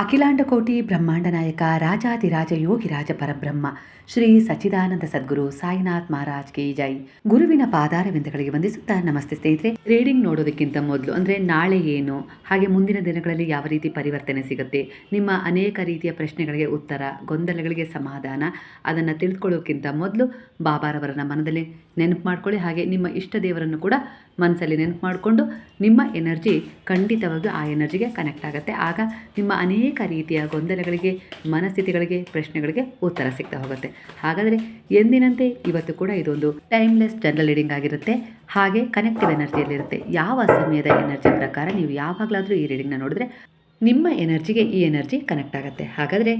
ಅಖಿಲಾಂಡ ಕೋಟಿ ಬ್ರಹ್ಮಾಂಡ ನಾಯಕ ರಾಜಾದಿರಾಜ ಯೋಗಿರಾಜ ಪರಬ್ರಹ್ಮ, ಶ್ರೀ ಸಚ್ಚಿದಾನಂದ ಸದ್ಗುರು ಸಾಯಿನಾಥ್ ಮಹಾರಾಜ್ ಕಿ ಜೈ. ಗುರುವಿನ ಪಾದಾರವಿಂದಗಳಿಗೆ ವಂದಿಸುತ್ತಾ ನಮಸ್ತೆ ಸ್ನೇಹಿತರೆ. ರೀಡಿಂಗ್ ನೋಡೋದಕ್ಕಿಂತ ಮೊದಲು, ಅಂದರೆ ನಾಳೆ ಏನು, ಹಾಗೆ ಮುಂದಿನ ದಿನಗಳಲ್ಲಿ ಯಾವ ರೀತಿ ಪರಿವರ್ತನೆ ಸಿಗುತ್ತೆ, ನಿಮ್ಮ ಅನೇಕ ರೀತಿಯ ಪ್ರಶ್ನೆಗಳಿಗೆ ಉತ್ತರ, ಗೊಂದಲಗಳಿಗೆ ಸಮಾಧಾನ, ಅದನ್ನು ತಿಳಿದುಕೊಳ್ಳೋಕ್ಕಿಂತ ಮೊದಲು ಬಾಬಾರವರನ್ನ ಮನದಲ್ಲಿ ನೆನಪು ಮಾಡ್ಕೊಳ್ಳಿ. ಹಾಗೆ ನಿಮ್ಮ ಇಷ್ಟ ದೇವರನ್ನು ಕೂಡ ಮನಸ್ಸಲ್ಲಿ ನೆನಪು ಮಾಡಿಕೊಂಡು ನಿಮ್ಮ ಎನರ್ಜಿ ಖಂಡಿತವಾಗಿಯೂ ಆ ಎನರ್ಜಿಗೆ ಕನೆಕ್ಟ್ ಆಗುತ್ತೆ. ಆಗ ನಿಮ್ಮ ಅನೇಕ ರೀತಿಯ ಗೊಂದಲಗಳಿಗೆ, ಮನಸ್ಥಿತಿಗಳಿಗೆ, ಪ್ರಶ್ನೆಗಳಿಗೆ ಉತ್ತರ ಸಿಗ್ತಾ ಹೋಗುತ್ತೆ. ಹಾಗಾದರೆ ಎಂದಿನಂತೆ ಇವತ್ತು ಕೂಡ ಇದೊಂದು ಟೈಮ್ಲೆಸ್ ಜನರಲ್ ರೀಡಿಂಗ್ ಆಗಿರುತ್ತೆ. ಹಾಗೆ ಕನೆಕ್ಟಿವ್ ಎನರ್ಜಿಯಲ್ಲಿರುತ್ತೆ ಯಾವ ಸಮಯದ ಎನರ್ಜಿ ಪ್ರಕಾರ ನೀವು ಯಾವಾಗಲಾದರೂ ಈ ರೀಡಿಂಗ್ನ ನೋಡಿದ್ರೆ ನಿಮ್ಮ ಎನರ್ಜಿಗೆ ಈ ಎನರ್ಜಿ ಕನೆಕ್ಟ್ ಆಗುತ್ತೆ. ಹಾಗಾದರೆ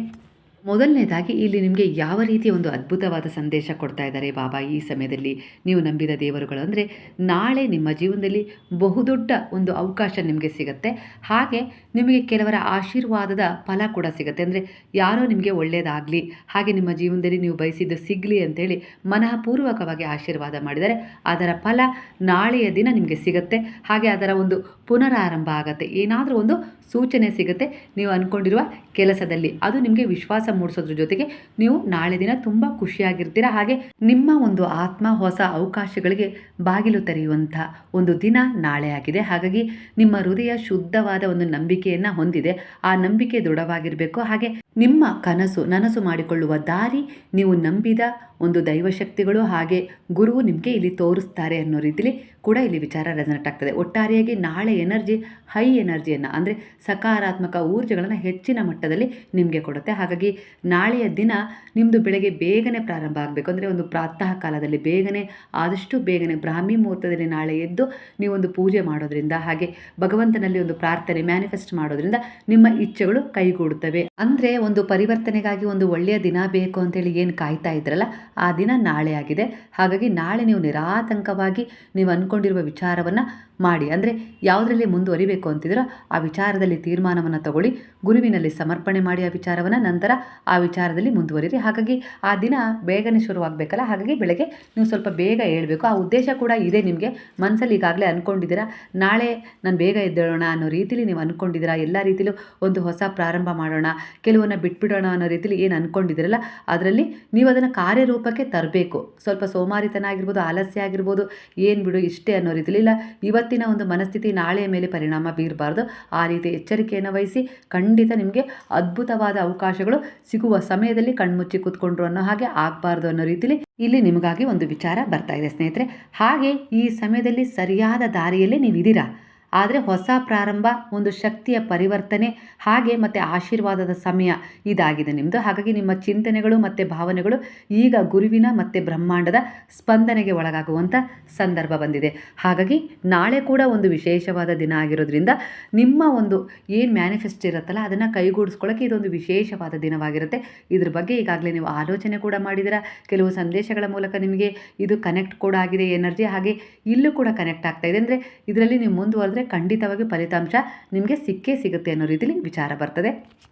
ಮೊದಲನೇದಾಗಿ ಇಲ್ಲಿ ನಿಮಗೆ ಯಾವ ರೀತಿಯ ಒಂದು ಅದ್ಭುತವಾದ ಸಂದೇಶ ಕೊಡ್ತಾ ಇದ್ದಾರೆ ಬಾಬಾ ಈ ಸಮಯದಲ್ಲಿ ನೀವು ನಂಬಿದ ದೇವರುಗಳು ಅಂದರೆ ನಾಳೆ ನಿಮ್ಮ ಜೀವನದಲ್ಲಿ ಬಹುದೊಡ್ಡ ಒಂದು ಅವಕಾಶ ನಿಮಗೆ ಸಿಗುತ್ತೆ. ಹಾಗೆ ನಿಮಗೆ ಕೆಲವರ ಆಶೀರ್ವಾದದ ಫಲ ಕೂಡ ಸಿಗುತ್ತೆ. ಅಂದರೆ ಯಾರೋ ನಿಮಗೆ ಒಳ್ಳೆಯದಾಗಲಿ ಹಾಗೆ ನಿಮ್ಮ ಜೀವನದಲ್ಲಿ ನೀವು ಬಯಸಿದ್ದು ಸಿಗಲಿ ಅಂತೇಳಿ ಮನಃಪೂರ್ವಕವಾಗಿ ಆಶೀರ್ವಾದ ಮಾಡಿದರೆ ಅದರ ಫಲ ನಾಳೆಯ ದಿನ ನಿಮಗೆ ಸಿಗುತ್ತೆ. ಹಾಗೆ ಅದರ ಒಂದು ಪುನರಾರಂಭ ಆಗುತ್ತೆ. ಏನಾದರೂ ಒಂದು ಸೂಚನೆ ಸಿಗುತ್ತೆ. ನೀವು ಅಂದ್ಕೊಂಡಿರುವ ಕೆಲಸದಲ್ಲಿ. ಅದು ನಿಮಗೆ ವಿಶ್ವಾಸ ಮೂಡಿಸೋದ್ರ ಜೊತೆಗೆ ನೀವು ನಾಳೆ ದಿನ ತುಂಬ ಖುಷಿಯಾಗಿರ್ತೀರ. ಹಾಗೆ ನಿಮ್ಮ ಒಂದು ಆತ್ಮ ಹೊಸ ಅವಕಾಶಗಳಿಗೆ ಬಾಗಿಲು ತೆರೆಯುವಂಥ ಒಂದು ದಿನ ನಾಳೆ ಆಗಿದೆ. ಹಾಗಾಗಿ ನಿಮ್ಮ ಹೃದಯ ಶುದ್ಧವಾದ ಒಂದು ನಂಬಿಕೆಯನ್ನು ಹೊಂದಿದೆ. ಆ ನಂಬಿಕೆ ದೃಢವಾಗಿರಬೇಕು. ಹಾಗೆ ನಿಮ್ಮ ಕನಸು, ನನಸು ಮಾಡಿಕೊಳ್ಳುವ ದಾರಿ ನೀವು ನಂಬಿದ ಒಂದು ದೈವಶಕ್ತಿಗಳು ಹಾಗೆ ಗುರುವು ನಿಮಗೆ ಇಲ್ಲಿ ತೋರಿಸ್ತಾರೆ ಅನ್ನೋ ರೀತಿಲಿ ಕೂಡ ಇಲ್ಲಿ ವಿಚಾರ ರೆಸನೆಟ್ ಆಗ್ತದೆ. ಒಟ್ಟಾರೆಯಾಗಿ ನಾಳೆ ಎನರ್ಜಿ ಹೈ ಎನರ್ಜಿಯನ್ನು ಅಂದರೆ ಸಕಾರಾತ್ಮಕ ಊರ್ಜೆಗಳನ್ನು ಹೆಚ್ಚಿನ ಮಟ್ಟದಲ್ಲಿ ನಿಮಗೆ ಕೊಡುತ್ತೆ. ಹಾಗಾಗಿ ನಾಳೆಯ ದಿನ ನಿಮ್ಮದು ಬೆಳಗ್ಗೆ ಬೇಗನೆ ಪ್ರಾರಂಭ ಆಗಬೇಕು. ಅಂದರೆ ಒಂದು ಪ್ರಾತಃ ಕಾಲದಲ್ಲಿ ಬೇಗನೆ, ಆದಷ್ಟು ಬೇಗನೆ ಬ್ರಾಹ್ಮಿ ಮುಹೂರ್ತದಲ್ಲಿ ನಾಳೆ ಎದ್ದು ನೀವೊಂದು ಪೂಜೆ ಮಾಡೋದ್ರಿಂದ, ಹಾಗೆ ಭಗವಂತನಲ್ಲಿ ಒಂದು ಪ್ರಾರ್ಥನೆ ಮ್ಯಾನಿಫೆಸ್ಟ್ ಮಾಡೋದ್ರಿಂದ ನಿಮ್ಮ ಇಚ್ಛೆಗಳು ಕೈಗೂಡುತ್ತವೆ. ಅಂದರೆ ಒಂದು ಪರಿವರ್ತನೆಗಾಗಿ ಒಂದು ಒಳ್ಳೆಯ ದಿನ ಬೇಕು ಅಂತೇಳಿ ಏನು ಕಾಯ್ತಾ ಇದ್ರಲ್ಲ ಆ ದಿನ ನಾಳೆ ಆಗಿದೆ. ಹಾಗಾಗಿ ನಾಳೆ ನೀವು ನಿರಾತಂಕವಾಗಿ ನೀವು ಅಂದ್ಕೊಂಡಿರುವ ವಿಚಾರವನ್ನು ಮಾಡಿ. ಅಂದರೆ ಯಾವುದರಲ್ಲಿ ಮುಂದುವರಿಬೇಕು ಅಂತಿದ್ರೋ ಆ ವಿಚಾರದಲ್ಲಿ ತೀರ್ಮಾನವನ್ನು ತಗೊಳ್ಳಿ. ಗುರುವಿನಲ್ಲಿ ಸಮರ್ಪಣೆ ಮಾಡಿ ಆ ವಿಚಾರವನ್ನು, ನಂತರ ಆ ವಿಚಾರದಲ್ಲಿ ಮುಂದುವರಿರಿ. ಹಾಗಾಗಿ ಆ ದಿನ ಬೇಗನೆ ಶುರುವಾಗಬೇಕಲ್ಲ? ಹಾಗಾಗಿ ಬೆಳಗ್ಗೆ ನೀವು ಸ್ವಲ್ಪ ಬೇಗ ಹೇಳಬೇಕು. ಆ ಉದ್ದೇಶ ಕೂಡ ಇದೆ ನಿಮಗೆ. ಮನಸ್ಸಲ್ಲಿ ಈಗಾಗಲೇ ಅಂದ್ಕೊಂಡಿದ್ದೀರಾ ನಾಳೆ ನಾನು ಬೇಗ ಎದ್ದೇಳೋಣ ಅನ್ನೋ ರೀತಿಲಿ ನೀವು ಅಂದ್ಕೊಂಡಿದ್ದೀರಾ ಎಲ್ಲ ರೀತಿಲೂ ಒಂದು ಹೊಸ ಪ್ರಾರಂಭ ಮಾಡೋಣ, ಕೆಲವನ್ನ ಬಿಟ್ಬಿಡೋಣ ಅನ್ನೋ ರೀತಿಲಿ ಏನು ಅಂದ್ಕೊಂಡಿದ್ದೀರಲ್ಲ ಅದರಲ್ಲಿ ನೀವು ಅದನ್ನು ಕಾರ್ಯರೂಪಕ್ಕೆ ತರಬೇಕು. ಸ್ವಲ್ಪ ಸೋಮಾರಿತನ ಆಗಿರ್ಬೋದು, ಆಲಸ್ಯ ಆಗಿರ್ಬೋದು, ಏನು ಬಿಡು ಇಷ್ಟೇ ಅನ್ನೋ ರೀತಿಲಿ. ಇಲ್ಲ ಇವತ್ತಿನ ಒಂದು ಮನಸ್ಥಿತಿ ನಾಳೆಯ ಮೇಲೆ ಪರಿಣಾಮ ಬೀರಬಾರ್ದು. ಆ ರೀತಿ ಎಚ್ಚರಿಕೆಯನ್ನು ವಹಿಸಿ ಖಂಡಿತ ನಿಮಗೆ ಅದ್ಭುತವಾದ ಅವಕಾಶಗಳು ಸಿಗುವ ಸಮಯದಲ್ಲಿ ಕಣ್ಮುಚ್ಚಿ ಕೂತ್ಕೊಂಡ್ರು ಅನ್ನೋ ಹಾಗೆ ಆಗಬಾರ್ದು ಅನ್ನೋ ರೀತಿಲಿ ಇಲ್ಲಿ ನಿಮಗಾಗಿ ಒಂದು ವಿಚಾರ ಬರ್ತಾ ಇದೆ ಸ್ನೇಹಿತರೆ. ಹಾಗೆ ಈ ಸಮಯದಲ್ಲಿ ಸರಿಯಾದ ದಾರಿಯಲ್ಲಿ ನೀವಿದ್ದೀರಾ? ಆದರೆ ಹೊಸ ಪ್ರಾರಂಭ, ಒಂದು ಶಕ್ತಿಯ ಪರಿವರ್ತನೆ, ಹಾಗೆ ಮತ್ತು ಆಶೀರ್ವಾದದ ಸಮಯ ಇದಾಗಿದೆ ನಿಮ್ಮದು ಹಾಗಾಗಿ ನಿಮ್ಮ ಚಿಂತನೆಗಳು ಮತ್ತು ಭಾವನೆಗಳು ಈಗ ಗುರುವಿನ ಮತ್ತು ಬ್ರಹ್ಮಾಂಡದ ಸ್ಪಂದನೆಗೆ ಒಳಗಾಗುವಂಥ ಸಂದರ್ಭ ಬಂದಿದೆ. ಹಾಗಾಗಿ ನಾಳೆ ಕೂಡ ಒಂದು ವಿಶೇಷವಾದ ದಿನ ಆಗಿರೋದ್ರಿಂದ ನಿಮ್ಮ ಒಂದು ಏನು ಮ್ಯಾನಿಫೆಸ್ಟ್ ಇರುತ್ತಲ್ಲ ಅದನ್ನು ಕೈಗೂಡಿಸ್ಕೊಳ್ಳೋಕ್ಕೆ ಇದೊಂದು ವಿಶೇಷವಾದ ದಿನವಾಗಿರುತ್ತೆ. ಇದ್ರ ಬಗ್ಗೆ ಈಗಾಗಲೇ ನೀವು ಆಲೋಚನೆ ಕೂಡ ಮಾಡಿದಿರ. ಕೆಲವು ಸಂದೇಶಗಳ ಮೂಲಕ ನಿಮಗೆ ಇದು ಕನೆಕ್ಟ್ ಕೂಡ ಆಗಿದೆ ಎನರ್ಜಿ ಹಾಗೆ ಇಲ್ಲೂ ಕೂಡ ಕನೆಕ್ಟ್ ಆಗ್ತಾ ಇದೆ. ಅಂದರೆ ಇದರಲ್ಲಿ ನೀವು ಮುಂದುವರೆದ್ರೆ ಖಂಡಿತವಾಗಿ ಫಲಿತಾಂಶ ನಿಮಗೆ ಸಿಕ್ಕೇ ಸಿಗುತ್ತೆ ಅನ್ನೋ ರೀತಿಲಿ ವಿಚಾರ ಬರ್ತದೆ.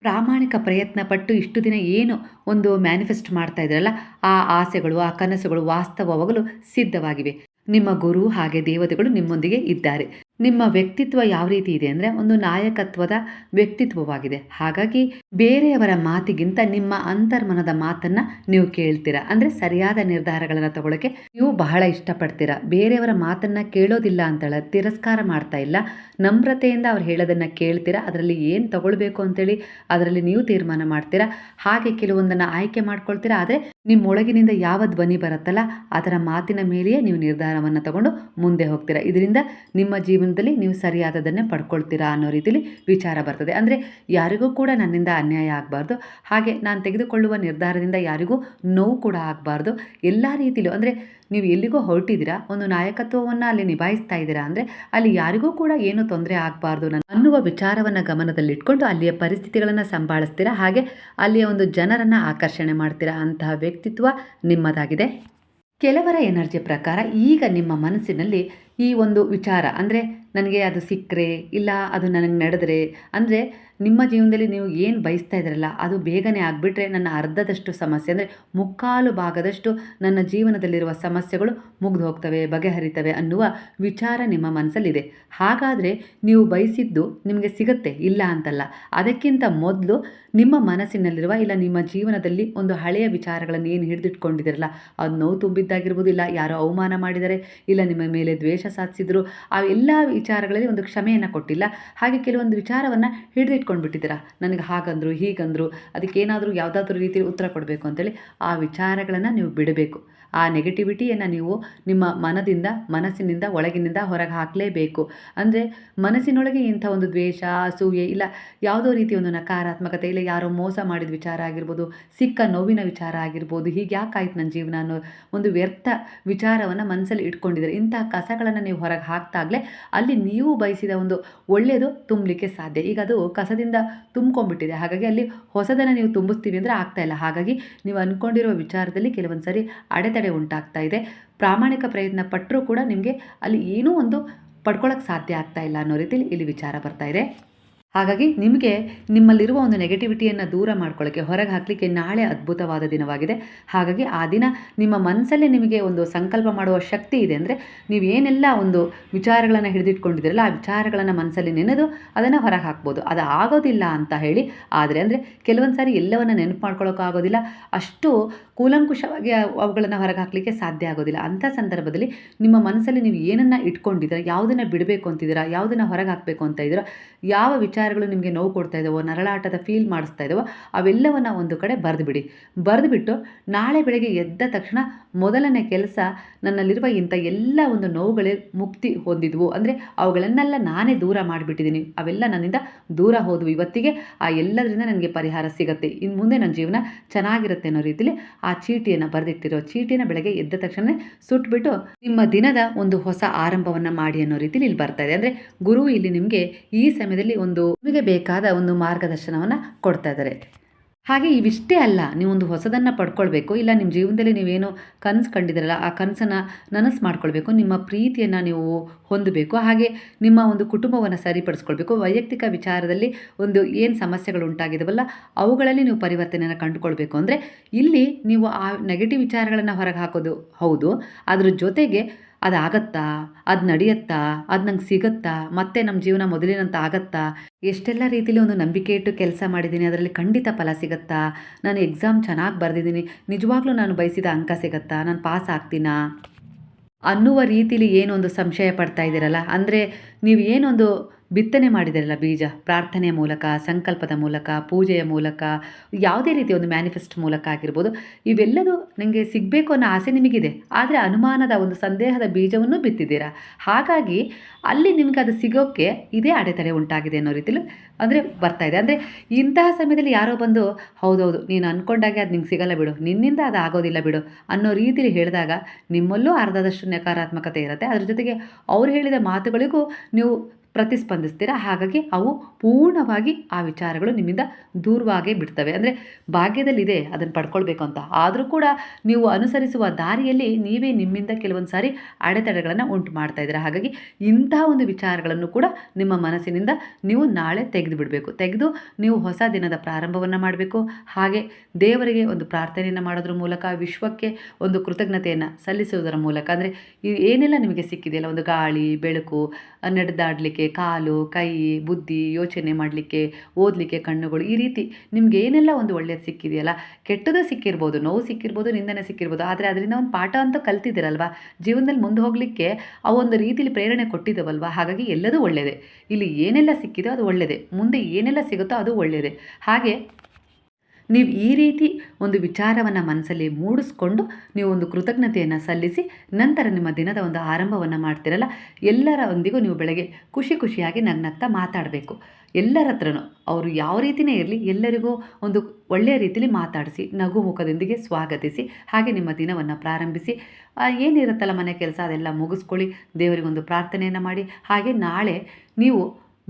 ಪ್ರಾಮಾಣಿಕ ಪ್ರಯತ್ನ ಪಟ್ಟು ಇಷ್ಟು ದಿನ ಏನು ಒಂದು ಮ್ಯಾನಿಫೆಸ್ಟ್ ಮಾಡ್ತಾ ಇದ್ರಲ್ಲ, ಆ ಆಸೆಗಳು, ಆ ಕನಸುಗಳು ವಾಸ್ತವವಾಗಲು ಸಿದ್ಧವಾಗಿವೆ. ನಿಮ್ಮ ಗುರು ಹಾಗೆ ದೇವತೆಗಳು ನಿಮ್ಮೊಂದಿಗೆ ಇದ್ದಾರೆ. ನಿಮ್ಮ ವ್ಯಕ್ತಿತ್ವ ಯಾವ ರೀತಿ ಇದೆ ಅಂದರೆ ಒಂದು ನಾಯಕತ್ವದ ವ್ಯಕ್ತಿತ್ವವಾಗಿದೆ. ಹಾಗಾಗಿ ಬೇರೆಯವರ ಮಾತಿಗಿಂತ ನಿಮ್ಮ ಅಂತರ್ಮನದ ಮಾತನ್ನು ನೀವು ಕೇಳ್ತೀರಾ? ಅಂದರೆ ಸರಿಯಾದ ನಿರ್ಧಾರಗಳನ್ನು ತಗೊಳ್ಳೋಕ್ಕೆ ನೀವು ಬಹಳ ಇಷ್ಟಪಡ್ತೀರಾ? ಬೇರೆಯವರ ಮಾತನ್ನು ಕೇಳೋದಿಲ್ಲ ಅಂತೇಳಿ, ತಿರಸ್ಕಾರ ಮಾಡ್ತಾ ಇಲ್ಲ, ನಮ್ರತೆಯಿಂದ ಅವ್ರು ಹೇಳೋದನ್ನು ಕೇಳ್ತೀರಾ? ಅದರಲ್ಲಿ ಏನು ತಗೊಳ್ಬೇಕು ಅಂತೇಳಿ ಅದರಲ್ಲಿ ನೀವು ತೀರ್ಮಾನ ಮಾಡ್ತೀರಾ? ಹಾಗೆ ಕೆಲವೊಂದನ್ನು ಆಯ್ಕೆ ಮಾಡ್ಕೊಳ್ತೀರಾ? ಆದರೆ ನಿಮ್ಮೊಳಗಿನಿಂದ ಯಾವ ಧ್ವನಿ ಬರುತ್ತಲ್ಲ ಅದರ ಮಾತಿನ ಮೇಲೆಯೇ ನೀವು ನಿರ್ಧಾರವನ್ನು ತಗೊಂಡು ಮುಂದೆ ಹೋಗ್ತೀರಾ? ಇದರಿಂದ ನಿಮ್ಮ ಜೀವನದಲ್ಲಿ ನೀವು ಸರಿಯಾದದನ್ನೇ ಪಡ್ಕೊಳ್ತೀರಾ ಅನ್ನೋ ರೀತಿಲಿ ವಿಚಾರ ಬರ್ತದೆ. ಅಂದರೆ ಯಾರಿಗೂ ಕೂಡ ನನ್ನಿಂದ ಅನ್ಯಾಯ ಆಗಬಾರ್ದು. ಹಾಗೆ ನಾನು ತೆಗೆದುಕೊಳ್ಳುವ ನಿರ್ಧಾರದಿಂದ ಯಾರಿಗೂ ನೋವು ಕೂಡ ಆಗಬಾರ್ದು. ಎಲ್ಲ ರೀತಿಲೂ ಅಂದರೆ ನೀವು ಎಲ್ಲಿಗೋ ಹೊರಟಿದ್ದೀರಾ, ಒಂದು ನಾಯಕತ್ವವನ್ನು ಅಲ್ಲಿ ನಿಭಾಯಿಸ್ತಾ ಇದ್ದೀರಾ ಅಂದರೆ ಅಲ್ಲಿ ಯಾರಿಗೂ ಕೂಡ ಏನು ತೊಂದರೆ ಆಗಬಾರ್ದು ನನ್ನ ಅನ್ನುವ ವಿಚಾರವನ್ನು ಗಮನದಲ್ಲಿಟ್ಕೊಂಡು ಅಲ್ಲಿಯ ಪರಿಸ್ಥಿತಿಗಳನ್ನು ಸಂಭಾಳಿಸ್ತೀರಾ, ಹಾಗೆ ಅಲ್ಲಿಯ ಒಂದು ಜನರನ್ನು ಆಕರ್ಷಣೆ ಮಾಡ್ತೀರಾ ಅಂತಹ ವ್ಯಕ್ತಿತ್ವ ನಿಮ್ಮದಾಗಿದೆ. ಕೆಲವರ ಎನರ್ಜಿ ಪ್ರಕಾರ ಈಗ ನಿಮ್ಮ ಮನಸ್ಸಿನಲ್ಲಿ ಈ ಒಂದು ವಿಚಾರ. ಅಂದರೆ ನನಗೆ ಅದು ಸಿಕ್ಕರೆ ಇಲ್ಲ ಅದು ನನಗೆ ನಡೆದ್ರೆ? ಅಂದರೆ ನಿಮ್ಮ ಜೀವನದಲ್ಲಿ ನೀವು ಏನು ಬಯಸ್ತಾ ಇದ್ದೀರಲ್ಲ ಅದು ಬೇಗನೆ ಆಗಿಬಿಟ್ರೆ ನನ್ನ ಅರ್ಧದಷ್ಟು ಸಮಸ್ಯೆ ಅಂದರೆ ಮುಕ್ಕಾಲು ಭಾಗದಷ್ಟು ನನ್ನ ಜೀವನದಲ್ಲಿರುವ ಸಮಸ್ಯೆಗಳು ಮುಗಿದು ಹೋಗ್ತವೆ, ಬಗೆಹರಿತವೆ ಅನ್ನುವ ವಿಚಾರ ನಿಮ್ಮ ಮನಸ್ಸಲ್ಲಿದೆ. ಹಾಗಾದರೆ ನೀವು ಬಯಸಿದ್ದು ನಿಮಗೆ ಸಿಗುತ್ತೆ, ಇಲ್ಲ ಅಂತಲ್ಲ. ಅದಕ್ಕಿಂತ ಮೊದಲು ನಿಮ್ಮ ಮನಸ್ಸಿನಲ್ಲಿರುವ ಇಲ್ಲ ನಿಮ್ಮ ಜೀವನದಲ್ಲಿ ಒಂದು ಹಳೆಯ ವಿಚಾರಗಳನ್ನು ಏನು ಹಿಡಿದಿಟ್ಕೊಂಡಿದ್ದೀರಲ್ಲ, ಅದು ನೋವು ತುಂಬಿದ್ದಾಗಿರ್ಬೋದು, ಇಲ್ಲ ಯಾರೋ ಅವಮಾನ ಮಾಡಿದರೆ ಇಲ್ಲ ನಿಮ್ಮ ಮೇಲೆ ದ್ವೇಷ ಸಾಧಿಸಿದ್ರು, ಆ ಎಲ್ಲ ವಿಚಾರಗಳಲ್ಲಿ ಒಂದು ಕ್ಷಮೆಯನ್ನು ಕೊಟ್ಟಿಲ್ಲ. ಹಾಗೆ ಕೆಲವೊಂದು ವಿಚಾರವನ್ನು ಹಿಡಿದಿಟ್ಕೊಂಡು ಬಿಟ್ಟಿದ್ದೀರಾ ನನಗೆ ಹಾಗಂದರು, ಹೀಗಂದರು ಅದಕ್ಕೇನಾದರೂ ಯಾವುದಾದ್ರೂ ರೀತಿಯಲ್ಲಿ ಉತ್ತರ ಕೊಡಬೇಕು ಅಂತೇಳಿ ಆ ವಿಚಾರಗಳನ್ನು ನೀವು ಬಿಡಬೇಕು. ಆ ನೆಗೆಟಿವಿಟಿಯನ್ನು ನೀವು ನಿಮ್ಮ ಮನದಿಂದ, ಮನಸ್ಸಿನಿಂದ, ಒಳಗಿನಿಂದ ಹೊರಗೆ ಹಾಕಲೇಬೇಕು. ಅಂದರೆ ಮನಸ್ಸಿನೊಳಗೆ ಇಂಥ ಒಂದು ದ್ವೇಷ, ಅಸೂಯೆ ಇಲ್ಲ, ಯಾವುದೋ ರೀತಿಯ ಒಂದು ನಕಾರಾತ್ಮಕತೆ ಇಲ್ಲ, ಯಾರೋ ಮೋಸ ಮಾಡಿದ ವಿಚಾರ ಆಗಿರ್ಬೋದು, ಸಿಕ್ಕ ನೋವಿನ ವಿಚಾರ ಆಗಿರ್ಬೋದು, ಹೀಗೆ ಯಾಕಾಯ್ತು ನನ್ನ ಜೀವನ ಅನ್ನೋ ಒಂದು ವ್ಯರ್ಥ ವಿಚಾರವನ್ನು ಮನಸ್ಸಲ್ಲಿ ಇಟ್ಕೊಂಡಿದ್ದಾರೆ. ಇಂಥ ಕಸಗಳನ್ನು ನೀವು ಹೊರಗೆ ಹಾಕ್ತಾಗಲೇ ಅಲ್ಲಿ ನೀವು ಬಯಸಿದ ಒಂದು ಒಳ್ಳೆಯದು ತುಂಬಲಿಕ್ಕೆ ಸಾಧ್ಯ. ಈಗ ಅದು ಕಸದಿಂದ ತುಂಬ್ಕೊಂಡ್ಬಿಟ್ಟಿದೆ. ಹಾಗಾಗಿ ಅಲ್ಲಿ ಹೊಸದನ್ನು ನೀವು ತುಂಬಿಸ್ತೀವಿ ಅಂದರೆ ಆಗ್ತಾ ಇಲ್ಲ. ಹಾಗಾಗಿ ನೀವು ಅಂದ್ಕೊಂಡಿರುವ ವಿಚಾರದಲ್ಲಿ ಕೆಲವೊಂದು ಸರಿ ಅಡೆತಡೆ ಉಂಟಾಗ್ತಾ ಇದೆ. ಪ್ರಾಮಾಣಿಕ ಪ್ರಯತ್ನ ಪಟ್ಟರೂ ಕೂಡ ನಿಮಗೆ ಅಲ್ಲಿ ಏನೂ ಒಂದು ಪಡ್ಕೊಳ್ಳೋಕ್ಕೆ ಸಾಧ್ಯ ಆಗ್ತಾ ಇಲ್ಲ ಅನ್ನೋ ರೀತಿಲಿ ಇಲ್ಲಿ ವಿಚಾರ ಬರ್ತಾ ಇದೆ. ಹಾಗಾಗಿ ನಿಮಗೆ ನಿಮ್ಮಲ್ಲಿರುವ ಒಂದು ನೆಗೆಟಿವಿಟಿಯನ್ನು ದೂರ ಮಾಡ್ಕೊಳ್ಳೋಕ್ಕೆ ಹೊರಗೆ ಹಾಕಲಿಕ್ಕೆ ನಾಳೆ ಅದ್ಭುತವಾದ ದಿನವಾಗಿದೆ. ಹಾಗಾಗಿ ಆ ದಿನ ನಿಮ್ಮ ಮನಸ್ಸಲ್ಲೇ ನಿಮಗೆ ಒಂದು ಸಂಕಲ್ಪ ಮಾಡುವ ಶಕ್ತಿ ಇದೆ ಅಂದರೆ ನೀವು ಏನೆಲ್ಲ ಒಂದು ವಿಚಾರಗಳನ್ನು ಹಿಡಿದಿಟ್ಕೊಂಡಿದ್ದೀರಲ್ಲ, ಆ ವಿಚಾರಗಳನ್ನು ಮನಸ್ಸಲ್ಲಿ ನೆನೆದು ಅದನ್ನು ಹೊರಗೆ ಹಾಕ್ಬೋದು. ಅದು ಆಗೋದಿಲ್ಲ ಅಂತ ಹೇಳಿ, ಆದರೆ ಅಂದರೆ ಕೆಲವೊಂದು ಸಾರಿ ಎಲ್ಲವನ್ನು ನೆನಪು ಮಾಡ್ಕೊಳ್ಳೋಕ್ಕಾಗೋದಿಲ್ಲ ಅಷ್ಟು ಕೂಲಂಕುಷವಾಗಿ ಅವುಗಳನ್ನು ಹೊರಗೆ ಹಾಕಲಿಕ್ಕೆ ಸಾಧ್ಯ ಆಗೋದಿಲ್ಲ. ಅಂಥ ಸಂದರ್ಭದಲ್ಲಿ ನಿಮ್ಮ ಮನಸ್ಸಲ್ಲಿ ನೀವು ಏನನ್ನು ಇಟ್ಕೊಂಡಿದ್ದೀರಾ, ಯಾವುದನ್ನು ಬಿಡಬೇಕು ಅಂತಿದ್ದೀರಾ, ಯಾವುದನ್ನು ಹೊರಗೆ ಹಾಕಬೇಕು ಅಂತ ಇದ್ದೀರಾ, ಯಾವ ವಿಚಾರಗಳು ನಿಮಗೆ ನೋವು ಕೊಡ್ತಾ ಇದ್ದಾವೋ ನರಳಾಟದ ಫೀಲ್ ಮಾಡಿಸ್ತಾ ಇದ್ದಾವೋ ಅವೆಲ್ಲವನ್ನು ಒಂದು ಕಡೆ ಬರೆದುಬಿಡಿ ಬರೆದುಬಿಟ್ಟು ನಾಳೆ ಬೆಳಗ್ಗೆ ಎದ್ದ ತಕ್ಷಣ ಮೊದಲನೇ ಕೆಲಸ ನನ್ನಲ್ಲಿರುವ ಇಂಥ ಎಲ್ಲ ಒಂದು ನೋವುಗಳೇ ಮುಕ್ತಿ ಹೊಂದಿದ್ವು. ಅಂದರೆ ಅವುಗಳನ್ನೆಲ್ಲ ನಾನೇ ದೂರ ಮಾಡಿಬಿಟ್ಟಿದ್ದೀನಿ. ಅವೆಲ್ಲ ನನ್ನಿಂದ ದೂರ ಹೋದವು. ಇವತ್ತಿಗೆ ಆ ಎಲ್ಲದರಿಂದ ನನಗೆ ಪರಿಹಾರ ಸಿಗುತ್ತೆ. ಇನ್ನು ಮುಂದೆ ನನ್ನ ಜೀವನ ಚೆನ್ನಾಗಿರುತ್ತೆ ಅನ್ನೋ ರೀತಿಯಲ್ಲಿ ಆ ಚೀಟಿಯನ್ನು ಬರೆದಿಟ್ಟಿರೋ ಚೀಟಿನ ಬೆಳಗ್ಗೆ ಎದ್ದ ತಕ್ಷಣ ಸುಟ್ಬಿಟ್ಟು ನಿಮ್ಮ ದಿನದ ಒಂದು ಹೊಸ ಆರಂಭವನ್ನು ಮಾಡಿ ಅನ್ನೋ ರೀತಿಯಲ್ಲಿ ಇಲ್ಲಿ ಬರ್ತಾ ಇದೆ. ಅಂದರೆ ಗುರು ಇಲ್ಲಿ ನಿಮಗೆ ಈ ಸಮಯದಲ್ಲಿ ಒಂದು ನಿಮಗೆ ಬೇಕಾದ ಒಂದು ಮಾರ್ಗದರ್ಶನವನ್ನು ಕೊಡ್ತಾ ಇದ್ದಾರೆ. ಹಾಗೆ ಇವಿಷ್ಟೇ ಅಲ್ಲ, ನೀವೊಂದು ಹೊಸದನ್ನು ಪಡ್ಕೊಳ್ಬೇಕು, ಇಲ್ಲ ನಿಮ್ಮ ಜೀವನದಲ್ಲಿ ನೀವೇನು ಕನಸು ಕಂಡಿದ್ದೀರಲ್ಲ ಆ ಕನಸನ್ನು ನನಸು ಮಾಡ್ಕೊಳ್ಬೇಕು, ನಿಮ್ಮ ಪ್ರೀತಿಯನ್ನು ನೀವು ಹೊಂದಬೇಕು, ಹಾಗೆ ನಿಮ್ಮ ಒಂದು ಕುಟುಂಬವನ್ನು ಸರಿಪಡಿಸ್ಕೊಳ್ಬೇಕು, ವೈಯಕ್ತಿಕ ವಿಚಾರದಲ್ಲಿ ಒಂದು ಏನು ಸಮಸ್ಯೆಗಳು ಉಂಟಾಗಿದ್ದವಲ್ಲ ಅವುಗಳಲ್ಲಿ ನೀವು ಪರಿವರ್ತನೆಯನ್ನು ಕಂಡುಕೊಳ್ಬೇಕು. ಅಂದರೆ ಇಲ್ಲಿ ನೀವು ಆ ನೆಗೆಟಿವ್ ವಿಚಾರಗಳನ್ನು ಹೊರಗೆ ಹಾಕೋದು ಹೌದು, ಅದರ ಜೊತೆಗೆ ಅದಾಗತ್ತಾ? ಅದು ನಡೆಯತ್ತಾ? ಅದು ನಂಗೆ ಸಿಗುತ್ತಾ? ಮತ್ತೆ ನಮ್ಮ ಜೀವನ ಮೊದಲಿನಂತ ಆಗತ್ತಾ? ಎಷ್ಟೆಲ್ಲ ರೀತಿಲಿ ಒಂದು ನಂಬಿಕೆ ಇಟ್ಟು ಕೆಲಸ ಮಾಡಿದ್ದೀನಿ ಅದರಲ್ಲಿ ಖಂಡಿತ ಫಲ ಸಿಗುತ್ತಾ? ನಾನು ಎಕ್ಸಾಮ್ ಚೆನ್ನಾಗಿ ಬರೆದಿದ್ದೀನಿ ನಿಜವಾಗ್ಲೂ ನಾನು ಬಯಸಿದ ಅಂಕ ಸಿಗುತ್ತಾ? ನಾನು ಪಾಸ್ ಆಗ್ತೀನಾ? ಅನ್ನುವ ರೀತಿಲಿ ಏನೊಂದು ಸಂಶಯ ಪಡ್ತಾ ಇದ್ದೀರಲ್ಲ? ಅಂದರೆ ನೀವು ಏನೊಂದು ಬಿತ್ತನೆ ಮಾಡಿದರಲ್ಲ ಬೀಜ. ಪ್ರಾರ್ಥನೆಯ ಮೂಲಕ, ಸಂಕಲ್ಪದ ಮೂಲಕ, ಪೂಜೆಯ ಮೂಲಕ, ಯಾವುದೇ ರೀತಿಯ ಒಂದು ಮ್ಯಾನಿಫೆಸ್ಟ್ ಮೂಲಕ ಆಗಿರ್ಬೋದು, ಇವೆಲ್ಲದೂ ನನಗೆ ಸಿಗಬೇಕು ಅನ್ನೋ ಆಸೆ ನಿಮಗಿದೆ. ಆದರೆ ಅನುಮಾನದ ಒಂದು ಸಂದೇಹದ ಬೀಜವನ್ನು ಬಿತ್ತಿದ್ದೀರಾ? ಹಾಗಾಗಿ ಅಲ್ಲಿ ನಿಮಗೆ ಅದು ಸಿಗೋಕ್ಕೆ ಇದೇ ಅಡೆತಡೆ ಉಂಟಾಗಿದೆ ಅನ್ನೋ ರೀತಿಲಿ ಅಂದರೆ ಬರ್ತಾ ಇದೆ. ಅಂದರೆ ಇಂತಹ ಸಮಯದಲ್ಲಿ ಯಾರೋ ಬಂದು, ಹೌದೌದು, ನೀನು ಅಂದ್ಕೊಂಡಾಗೆ ಅದು ನಿಂಗೆ ಸಿಗಲ್ಲ ಬಿಡು, ನಿನ್ನಿಂದ ಅದು ಆಗೋದಿಲ್ಲ ಬಿಡು ಅನ್ನೋ ರೀತಿಲಿ ಹೇಳಿದಾಗ ನಿಮ್ಮಲ್ಲೂ ಅರ್ಧದಷ್ಟು ನಕಾರಾತ್ಮಕತೆ ಇರುತ್ತೆ. ಅದ್ರ ಜೊತೆಗೆ ಅವ್ರು ಹೇಳಿದ ಮಾತುಗಳಿಗೂ ನೀವು ಪ್ರತಿಸ್ಪಂದಿಸ್ತೀರ? ಹಾಗಾಗಿ ಅವು ಪೂರ್ಣವಾಗಿ ಆ ವಿಚಾರಗಳು ನಿಮ್ಮಿಂದ ದೂರವಾಗೇ ಬಿಡ್ತವೆ. ಅಂದರೆ ಭಾಗ್ಯದಲ್ಲಿದೆ, ಅದನ್ನು ಪಡ್ಕೊಳ್ಬೇಕು ಅಂತ. ಆದರೂ ಕೂಡ ನೀವು ಅನುಸರಿಸುವ ದಾರಿಯಲ್ಲಿ ನೀವೇ ನಿಮ್ಮಿಂದ ಕೆಲವೊಂದು ಸಾರಿ ಅಡೆತಡೆಗಳನ್ನು ಉಂಟು ಮಾಡ್ತಾ ಇದ್ದೀರಾ. ಹಾಗಾಗಿ ಇಂತಹ ಒಂದು ವಿಚಾರಗಳನ್ನು ಕೂಡ ನಿಮ್ಮ ಮನಸ್ಸಿನಿಂದ ನೀವು ನಾಳೆ ತೆಗೆದು ಬಿಡಬೇಕು. ತೆಗೆದು ನೀವು ಹೊಸ ದಿನದ ಪ್ರಾರಂಭವನ್ನು ಮಾಡಬೇಕು. ಹಾಗೆ ದೇವರಿಗೆ ಒಂದು ಪ್ರಾರ್ಥನೆಯನ್ನು ಮಾಡೋದ್ರ ಮೂಲಕ, ವಿಶ್ವಕ್ಕೆ ಒಂದು ಕೃತಜ್ಞತೆಯನ್ನು ಸಲ್ಲಿಸುವುದರ ಮೂಲಕ. ಅಂದರೆ ಏನೆಲ್ಲ ನಿಮಗೆ ಸಿಕ್ಕಿದೆಯಲ್ಲ? ಒಂದು ಗಾಳಿ, ಬೆಳಕು, ನಡೆದಾಡಲಿಕ್ಕೆ ಕಾಲು, ಕೈ, ಬುದ್ಧಿ ಯೋಚನೆ ಮಾಡಲಿಕ್ಕೆ, ಓದಲಿಕ್ಕೆ ಕಣ್ಣುಗಳು ಈ ರೀತಿ ನಿಮ್ಗೆ ಏನೆಲ್ಲ ಒಂದು ಒಳ್ಳೆಯದು ಸಿಕ್ಕಿದೆಯಲ್ಲ? ಕೆಟ್ಟದ್ದು ಸಿಕ್ಕಿರ್ಬೋದು, ನೋವು ಸಿಕ್ಕಿರ್ಬೋದು, ನಿಂದನೆ ಸಿಕ್ಕಿರ್ಬೋದು, ಆದರೆ ಅದರಿಂದ ಒಂದು ಪಾಠ ಅಂತ ಕಲ್ತಿದ್ದೀರಲ್ವ? ಜೀವನದಲ್ಲಿ ಮುಂದೆ ಹೋಗಲಿಕ್ಕೆ ಆ ಒಂದು ರೀತಿಲಿ ಪ್ರೇರಣೆ ಕೊಟ್ಟಿದ್ದಾವಲ್ವ ಹಾಗಾಗಿ ಎಲ್ಲದೂ ಒಳ್ಳೆಯದೇ ಇಲ್ಲಿ ಏನೆಲ್ಲ ಸಿಕ್ಕಿದೋ ಅದು ಒಳ್ಳೆಯದೇ ಮುಂದೆ ಏನೆಲ್ಲ ಸಿಗುತ್ತೋ ಅದು ಒಳ್ಳೆಯದೇ ಹಾಗೆ ನೀವು ಈ ರೀತಿ ಒಂದು ವಿಚಾರವನ್ನು ಮನಸ್ಸಲ್ಲಿ ಮೂಡಿಸ್ಕೊಂಡು ನೀವು ಒಂದು ಕೃತಜ್ಞತೆಯನ್ನು ಸಲ್ಲಿಸಿ ನಂತರ ನಿಮ್ಮ ದಿನದ ಒಂದು ಆರಂಭವನ್ನು ಮಾಡ್ತಿರಲ್ಲ, ಎಲ್ಲರೊಂದಿಗೂ ನೀವು ಬೆಳಗ್ಗೆ ಖುಷಿ ಖುಷಿಯಾಗಿ ನಗ್ನಗ್ತಾ ಮಾತಾಡಬೇಕು. ಎಲ್ಲರ ಹತ್ರನೂ ಅವರು ಯಾವ ರೀತಿಯೇ ಇರಲಿ ಎಲ್ಲರಿಗೂ ಒಂದು ಒಳ್ಳೆಯ ರೀತಿಯಲ್ಲಿ ಮಾತಾಡಿಸಿ, ನಗು ಮುಖದೊಂದಿಗೆ ಸ್ವಾಗತಿಸಿ, ಹಾಗೆ ನಿಮ್ಮ ದಿನವನ್ನು ಪ್ರಾರಂಭಿಸಿ ಏನಿರುತ್ತಲ್ಲ ಮನೆ ಕೆಲಸ ಅದೆಲ್ಲ ಮುಗಿಸ್ಕೊಳ್ಳಿ, ದೇವರಿಗೊಂದು ಪ್ರಾರ್ಥನೆಯನ್ನು ಮಾಡಿ, ಹಾಗೆ ನಾಳೆ ನೀವು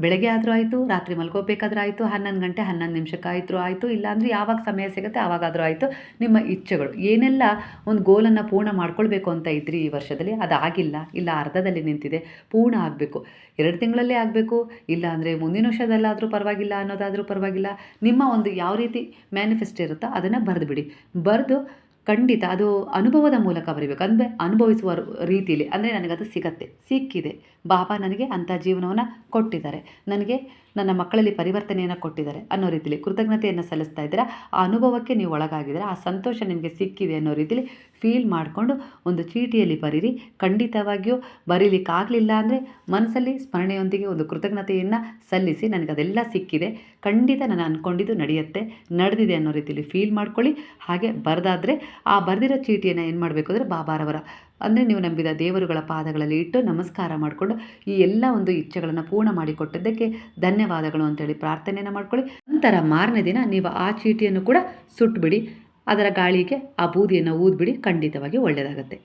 ಬೆಳಗ್ಗೆ ಆದರೂ ಆಯಿತು, ರಾತ್ರಿ ಮಲ್ಕೋಬೇಕಾದ್ರೂ ಆಯಿತು ಹನ್ನೊಂದು ಗಂಟೆ ಹನ್ನೊಂದು ನಿಮಿಷಕ್ಕಾಯಿತು ಆಯಿತು, ಇಲ್ಲಾಂದರೆ ಯಾವಾಗ ಸಮಯ ಸಿಗುತ್ತೆ ಆವಾಗಾದರೂ ಆಯಿತು. ನಿಮ್ಮ ಇಚ್ಛೆಗಳು, ಏನೆಲ್ಲ ಒಂದು ಗೋಲನ್ನು ಪೂರ್ಣ ಮಾಡ್ಕೊಳ್ಬೇಕು ಅಂತ ಇದ್ರಿ ಈ ವರ್ಷದಲ್ಲಿ? ಅದಾಗಿಲ್ಲ, ಇಲ್ಲ ಅರ್ಧದಲ್ಲಿ ನಿಂತಿದೆ, ಪೂರ್ಣ ಆಗಬೇಕು. ಎರಡು ತಿಂಗಳಲ್ಲೇ ಆಗಬೇಕು, ಇಲ್ಲ ಅಂದರೆ ಮುಂದಿನ ವರ್ಷದಲ್ಲಾದರೂ ಪರವಾಗಿಲ್ಲ ಅನ್ನೋದಾದರೂ ಪರವಾಗಿಲ್ಲ. ನಿಮ್ಮ ಒಂದು ಯಾವ ರೀತಿ ಮ್ಯಾನಿಫೆಸ್ಟ್ ಇರುತ್ತೋ ಅದನ್ನು ಬರೆದು ಬಿಡಿ ಬರೆದು ಖಂಡಿತ ಅದು ಅನುಭವದ ಮೂಲಕ ಬರೀಬೇಕು. ಅಂದರೆ ಅನುಭವಿಸುವ ರೀತಿಯಲ್ಲಿ ಅಂದರೆ ನನಗದು ಸಿಗತ್ತೆ. ಸಿಕ್ಕಿದೆ. ಬಾಬಾ ನನಗೆ ಅಂಥ ಜೀವನವನ್ನು ಕೊಟ್ಟಿದ್ದಾರೆ. ನನಗೆ ನನ್ನ ಮಕ್ಕಳಲ್ಲಿ ಪರಿವರ್ತನೆಯನ್ನು ಕೊಟ್ಟಿದ್ದಾರೆ ಅನ್ನೋ ರೀತಿಯಲ್ಲಿ ಕೃತಜ್ಞತೆಯನ್ನು ಸಲ್ಲಿಸ್ತಾ ಇದ್ದೀರಾ? ಆ ಅನುಭವಕ್ಕೆ ನೀವು ಒಳಗಾಗಿದ್ದೀರಾ? ಆ ಸಂತೋಷ ನಿಮಗೆ ಸಿಕ್ಕಿದೆ ಅನ್ನೋ ರೀತಿಯಲ್ಲಿ ಫೀಲ್ ಮಾಡಿಕೊಂಡು ಒಂದು ಚೀಟಿಯಲ್ಲಿ ಬರೀರಿ. ಖಂಡಿತವಾಗಿಯೂ ಬರೀಲಿಕ್ಕಾಗಲಿಲ್ಲ ಅಂದರೆ ಮನಸ್ಸಲ್ಲಿ ಸ್ಮರಣೆಯೊಂದಿಗೆ ಒಂದು ಕೃತಜ್ಞತೆಯನ್ನು ಸಲ್ಲಿಸಿ ನನಗೆ ಅದೆಲ್ಲ ಸಿಕ್ಕಿದೆ. ಖಂಡಿತ ನಾನು ಅಂದ್ಕೊಂಡಿದ್ದು ನಡೆಯುತ್ತೆ. ನಡೆದಿದೆ ಅನ್ನೋ ರೀತಿಯಲ್ಲಿ ಫೀಲ್ ಮಾಡ್ಕೊಳ್ಳಿ. ಹಾಗೆ ಬರೆದಾದರೆ ಆ ಬರೆದಿರೋ ಚೀಟಿಯನ್ನು ಏನು ಮಾಡಬೇಕು ಅಂದರೆ ಬಾಬಾರವರ ಅಂದರೆ ನೀವು ನಂಬಿದ ದೇವರುಗಳ ಪಾದಗಳಲ್ಲಿ ಇಟ್ಟು ನಮಸ್ಕಾರ ಮಾಡಿಕೊಂಡು ಈ ಎಲ್ಲ ಒಂದು ಇಚ್ಛೆಗಳನ್ನು ಪೂರ್ಣ ಮಾಡಿಕೊಟ್ಟಿದ್ದಕ್ಕೆ ಧನ್ಯವಾದಗಳು ಅಂತೇಳಿ ಪ್ರಾರ್ಥನೆಯನ್ನು ಮಾಡ್ಕೊಳ್ಳಿ. ನಂತರ ಮಾರನೇ ದಿನ ನೀವು ಆ ಚೀಟಿಯನ್ನು ಕೂಡ ಸುಟ್ಬಿಡಿ. ಅದರ ಗಾಳಿಗೆ ಆ ಬೂದಿಯನ್ನು ಊದ್ಬಿಡಿ ಖಂಡಿತವಾಗಿ ಒಳ್ಳೆಯದಾಗುತ್ತೆ.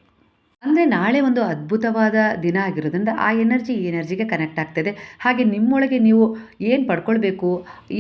ಅಂದರೆ ನಾಳೆ ಒಂದು ಅದ್ಭುತವಾದ ದಿನ ಆಗಿರೋದ್ರಿಂದ ಆ ಎನರ್ಜಿ ಈ ಎನರ್ಜಿಗೆ ಕನೆಕ್ಟ್ ಆಗ್ತದೆ. ಹಾಗೆ ನಿಮ್ಮೊಳಗೆ ನೀವು ಏನು ಪಡ್ಕೊಳ್ಬೇಕು,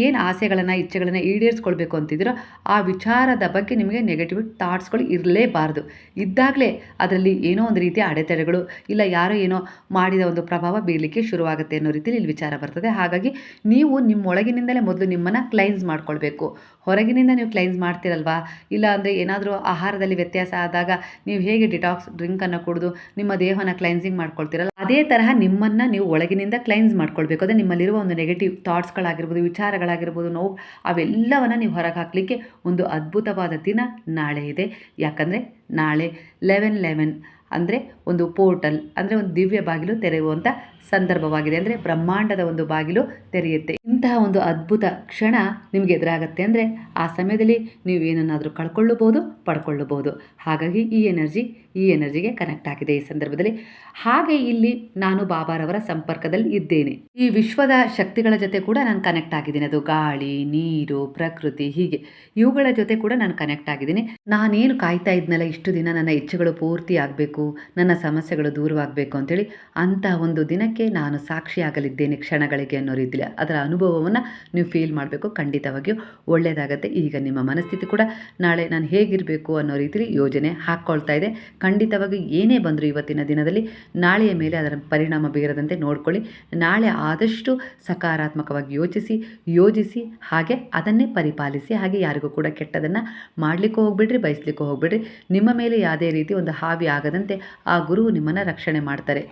ಏನು ಆಸೆಗಳನ್ನು, ಇಚ್ಛೆಗಳನ್ನು ಈಡೇರಿಸ್ಕೊಳ್ಬೇಕು ಅಂತಿದ್ದೀರೋ ಆ ವಿಚಾರದ ಬಗ್ಗೆ ನಿಮಗೆ ನೆಗೆಟಿವ್ ಥಾಟ್ಸ್ಗಳು ಇರಲೇಬಾರ್ದು. ಇದ್ದಾಗಲೇ ಅದರಲ್ಲಿ ಏನೋ ಒಂದು ರೀತಿಯ ಅಡೆತಡೆಗಳು ಇಲ್ಲ ಯಾರೋ ಏನೋ ಮಾಡಿದ ಒಂದು ಪ್ರಭಾವ ಬೀರಲಿಕ್ಕೆ ಶುರುವಾಗುತ್ತೆ ಅನ್ನೋ ರೀತಿಯಲ್ಲಿ ಇಲ್ಲಿ ವಿಚಾರ ಬರ್ತದೆ. ಹಾಗಾಗಿ ನೀವು ನಿಮ್ಮೊಳಗಿನಿಂದಲೇ ಮೊದಲು ನಿಮ್ಮನ್ನು ಕ್ಲೈನ್ಸ್ ಮಾಡ್ಕೊಳ್ಬೇಕು. ಹೊರಗಿನಿಂದ ನೀವು ಕ್ಲೈನ್ಸ್ ಮಾಡ್ತಿರಲ್ವಾ? ಇಲ್ಲ ಅಂದರೆ ಏನಾದರೂ ಆಹಾರದಲ್ಲಿ ವ್ಯತ್ಯಾಸ ಆದಾಗ ನೀವು ಹೇಗೆ ಡಿಟಾಕ್ಸ್ ಡ್ರಿಂಕನ್ನು ಕುಡಿದು ನಿಮ್ಮ ದೇಹನ ಕ್ಲೈನ್ಸಿಂಗ್ ಮಾಡ್ಕೊಳ್ತೀರಲ್ಲ, ಅದೇ ತರಹ ನಿಮ್ಮನ್ನು ನೀವು ಒಳಗಿನಿಂದ ಕ್ಲೈನ್ಸ್ ಮಾಡ್ಕೊಳ್ಬೇಕು. ಅದೇ ನಿಮ್ಮಲ್ಲಿರುವ ಒಂದು ನೆಗೆಟಿವ್ ಥಾಟ್ಸ್ಗಳಾಗಿರ್ಬೋದು ವಿಚಾರಗಳಾಗಿರ್ಬೋದು, ನೋವು, ಅವೆಲ್ಲವನ್ನು ನೀವು ಹೊರಗೆ ಹಾಕಲಿಕ್ಕೆ ಒಂದು ಅದ್ಭುತವಾದ ದಿನ ನಾಳೆ ಇದೆ. ಯಾಕಂದರೆ ನಾಳೆ ಲೆವೆನ್ ಲೆವೆನ್ ಅಂದರೆ ಒಂದು ಪೋರ್ಟಲ್ ಅಂದರೆ ಒಂದು ದಿವ್ಯ ಬಾಗಿಲು ತೆರೆಯುವಂಥ ಸಂದರ್ಭವಾಗಿದೆ ಅಂದರೆ ಬ್ರಹ್ಮಾಂಡದ ಒಂದು ಬಾಗಿಲು ತೆರೆಯುತ್ತೆ. ಇಂತಹ ಒಂದು ಅದ್ಭುತ ಕ್ಷಣ ನಿಮಗೆ ಎದುರಾಗತ್ತೆ ಅಂದರೆ ಆ ಸಮಯದಲ್ಲಿ ನೀವು ಏನನ್ನಾದರೂ ಕಳ್ಕೊಳ್ಳಬಹುದು, ಪಡ್ಕೊಳ್ಳಬಹುದು. ಹಾಗಾಗಿ ಈ ಎನರ್ಜಿ, ಈ ಎನರ್ಜಿಗೆ ಕನೆಕ್ಟ್ ಆಗಿದೆ ಈ ಸಂದರ್ಭದಲ್ಲಿ. ಹಾಗೆ ಇಲ್ಲಿ ನಾನು ಬಾಬಾರವರ ಸಂಪರ್ಕದಲ್ಲಿ ಇದ್ದೇನೆ. ಈ ವಿಶ್ವದ ಶಕ್ತಿಗಳ ಜೊತೆ ಕೂಡ ನಾನು ಕನೆಕ್ಟ್ ಆಗಿದ್ದೀನಿ. ಅದು ಗಾಳಿ, ನೀರು, ಪ್ರಕೃತಿ, ಹೀಗೆ. ಇವುಗಳ ಜೊತೆ ಕೂಡ ನಾನು ಕನೆಕ್ಟ್ ಆಗಿದ್ದೀನಿ. ನಾನೇನು ಕಾಯ್ತಾ ಇದ್ನಲ್ಲ ಇಷ್ಟು ದಿನ ನನ್ನ ಇಚ್ಛೆಗಳು ಪೂರ್ತಿ ಆಗಬೇಕು, ನನ್ನ ಸಮಸ್ಯೆಗಳು ದೂರವಾಗಬೇಕು ಅಂತೇಳಿ ಅಂತಹ ಒಂದು ದಿನಕ್ಕೆ ನಾನು ಸಾಕ್ಷಿಯಾಗಲಿದ್ದೇನೆ ಕ್ಷಣಗಳಿಗೆ ಅನ್ನೋ ರೀತಿಯಲ್ಲಿ ಅದರ ಅನುಭವವನ್ನು ನೀವು ಫೀಲ್ ಮಾಡಬೇಕು, ಖಂಡಿತವಾಗಿಯೂ ಒಳ್ಳೆಯದಾಗತ್ತೆ ಈಗ ನಿಮ್ಮ ಮನಸ್ಥಿತಿ ಕೂಡ ನಾಳೆ ನಾನು ಹೇಗಿರಬೇಕು ಅನ್ನೋ ರೀತಿಯಲ್ಲಿ ಯೋಜನೆ ಹಾಕ್ಕೊಳ್ತಾ ಇದೆ. ಖಂಡಿತವಾಗಿ ಏನೇ ಬಂದರೂ ಇವತ್ತಿನ ದಿನದಲ್ಲಿ ನಾಳೆಯ ಮೇಲೆ ಅದರ ಪರಿಣಾಮ ಬೀರದಂತೆ ನೋಡ್ಕೊಳ್ಳಿ. ನಾಳೆ ಆದಷ್ಟು ಸಕಾರಾತ್ಮಕವಾಗಿ ಯೋಚಿಸಿ, ಯೋಜಿಸಿ, ಹಾಗೆ ಅದನ್ನೇ ಪರಿಪಾಲಿಸಿ, ಹಾಗೆ ಯಾರಿಗೂ ಕೂಡ ಕೆಟ್ಟದನ್ನು ಮಾಡಲಿಕ್ಕೂ ಹೋಗ್ಬಿಡ್ರಿ, ಬಯಸ್ಲಿಕ್ಕೂ ಹೋಗ್ಬಿಡ್ರಿ. ನಿಮ್ಮ ಮೇಲೆ ಯಾವುದೇ ರೀತಿ ಒಂದು ಹಾವಿ ಆಗದಂತೆ ಆ ಗುರು ನಿಮ್ಮನ್ನು ರಕ್ಷಣೆ ಮಾಡ್ತಾರೆ.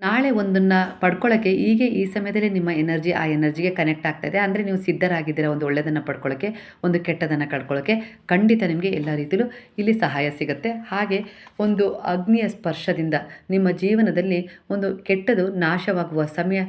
ನಾಳೆ ಒಂದನ್ನು ಪಡ್ಕೊಳ್ಳೋಕ್ಕೆ ಹೀಗೆ ಈ ಸಮಯದಲ್ಲಿ ನಿಮ್ಮ ಎನರ್ಜಿ ಆ ಎನರ್ಜಿಗೆ ಕನೆಕ್ಟ್ ಆಗ್ತಾಯಿದೆ ಅಂದರೆ ನೀವು ಸಿದ್ಧರಾಗಿದ್ದೀರಾ ಒಂದು ಒಳ್ಳೆಯದನ್ನು ಪಡ್ಕೊಳ್ಳೋಕ್ಕೆ ಒಂದು ಕೆಟ್ಟದನ್ನು ಕಳ್ಕೊಳ್ಳೋಕ್ಕೆ ಖಂಡಿತ ನಿಮಗೆ ಎಲ್ಲ ರೀತಿಯಲ್ಲೂ ಇಲ್ಲಿ ಸಹಾಯ ಸಿಗುತ್ತೆ. ಹಾಗೆ ಒಂದು ಅಗ್ನಿಯ ಸ್ಪರ್ಶದಿಂದ ನಿಮ್ಮ ಜೀವನದಲ್ಲಿ ಒಂದು ಕೆಟ್ಟದು ನಾಶವಾಗುವ ಸಮಯ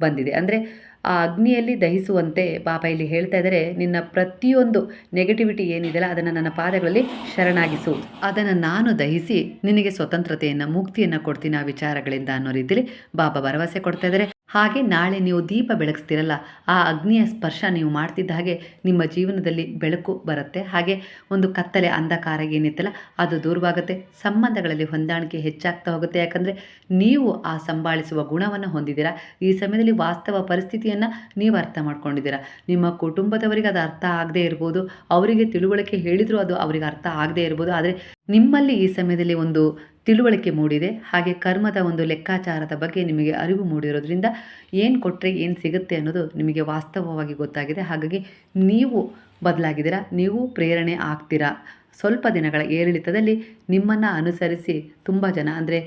ಬಂದಿದೆ. ಅಂದರೆ ಆ ಅಗ್ನಿಯಲ್ಲಿ ದಹಿಸುವಂತೆ ಬಾಬಾ ಇಲ್ಲಿ ಹೇಳ್ತಾ ಇದ್ದಾರೆ ನಿನ್ನ ಪ್ರತಿಯೊಂದು ನೆಗೆಟಿವಿಟಿ ಏನಿದೆಯಲ್ಲ ಅದನ್ನು ನನ್ನ ಪಾದಗಳಲ್ಲಿ ಶರಣಾಗಿಸು. ಅದನ್ನು ನಾನು ದಹಿಸಿ ನಿನಗೆ ಸ್ವತಂತ್ರತೆಯನ್ನು, ಮುಕ್ತಿಯನ್ನು ಕೊಡ್ತೀನಿ ಆ ವಿಚಾರಗಳಿಂದ ಅನ್ನೋ ರೀತಿಯಲ್ಲಿ ಬಾಬಾ ಭರವಸೆ ಕೊಡ್ತಾ ಇದ್ದಾರೆ ಹಾಗೆ ನಾಳೆ ನೀವು ದೀಪ ಬೆಳಗಿಸ್ತಿರಲ್ಲ, ಆ ಅಗ್ನಿಯ ಸ್ಪರ್ಶ ನೀವು ಮಾಡ್ತಿದ್ದ ಹಾಗೆ ನಿಮ್ಮ ಜೀವನದಲ್ಲಿ ಬೆಳಕು ಬರುತ್ತೆ. ಹಾಗೆ ಒಂದು ಕತ್ತಲೆ ಅಂಧಕಾರ ಏನಿತ್ತಲ್ಲ, ಅದು ದೂರವಾಗುತ್ತೆ. ಸಂಬಂಧಗಳಲ್ಲಿ ಹೊಂದಾಣಿಕೆ ಹೆಚ್ಚಾಗ್ತಾ ಹೋಗುತ್ತೆ. ಯಾಕಂದರೆ ನೀವು ಆ ಸಂಭಾಳಿಸುವ ಗುಣವನ್ನು ಹೊಂದಿದ್ದೀರಾ. ಈ ಸಮಯದಲ್ಲಿ ವಾಸ್ತವ ಪರಿಸ್ಥಿತಿಯನ್ನು ನೀವು ಅರ್ಥ ಮಾಡ್ಕೊಂಡಿದ್ದೀರಾ. ನಿಮ್ಮ ಕುಟುಂಬದವರಿಗೆ ಅದು ಅರ್ಥ ಆಗದೇ ಇರ್ಬೋದು, ಅವರಿಗೆ ತಿಳುವಳಿಕೆ ಹೇಳಿದರೂ ಅದು ಅವರಿಗೆ ಅರ್ಥ ಆಗದೇ ಇರ್ಬೋದು. ಆದರೆ ನಿಮ್ಮಲ್ಲಿ ಈ ಸಮಯದಲ್ಲಿ ಒಂದು ತಿಳುವಳಿಕೆ ಮೂಡಿದೆ. ಹಾಗೆ ಕರ್ಮದ ಒಂದು ಲೆಕ್ಕಾಚಾರದ ಬಗ್ಗೆ ನಿಮಗೆ ಅರಿವು ಮೂಡಿರೋದ್ರಿಂದ ಏನು ಕೊಟ್ಟರೆ ಏನು ಸಿಗುತ್ತೆ ಅನ್ನೋದು ನಿಮಗೆ ವಾಸ್ತವವಾಗಿ ಗೊತ್ತಾಗಿದೆ. ಹಾಗಾಗಿ ನೀವು ಬದಲಾಗಿದ್ದೀರಾ? ನೀವು ಪ್ರೇರಣೆ ಆಗ್ತೀರಾ? ಸ್ವಲ್ಪ ದಿನಗಳ ಏರಿಳಿತದಲ್ಲಿ ನಿಮ್ಮನ್ನು ಅನುಸರಿಸಿ ತುಂಬ ಜನ, ಅಂದರೆ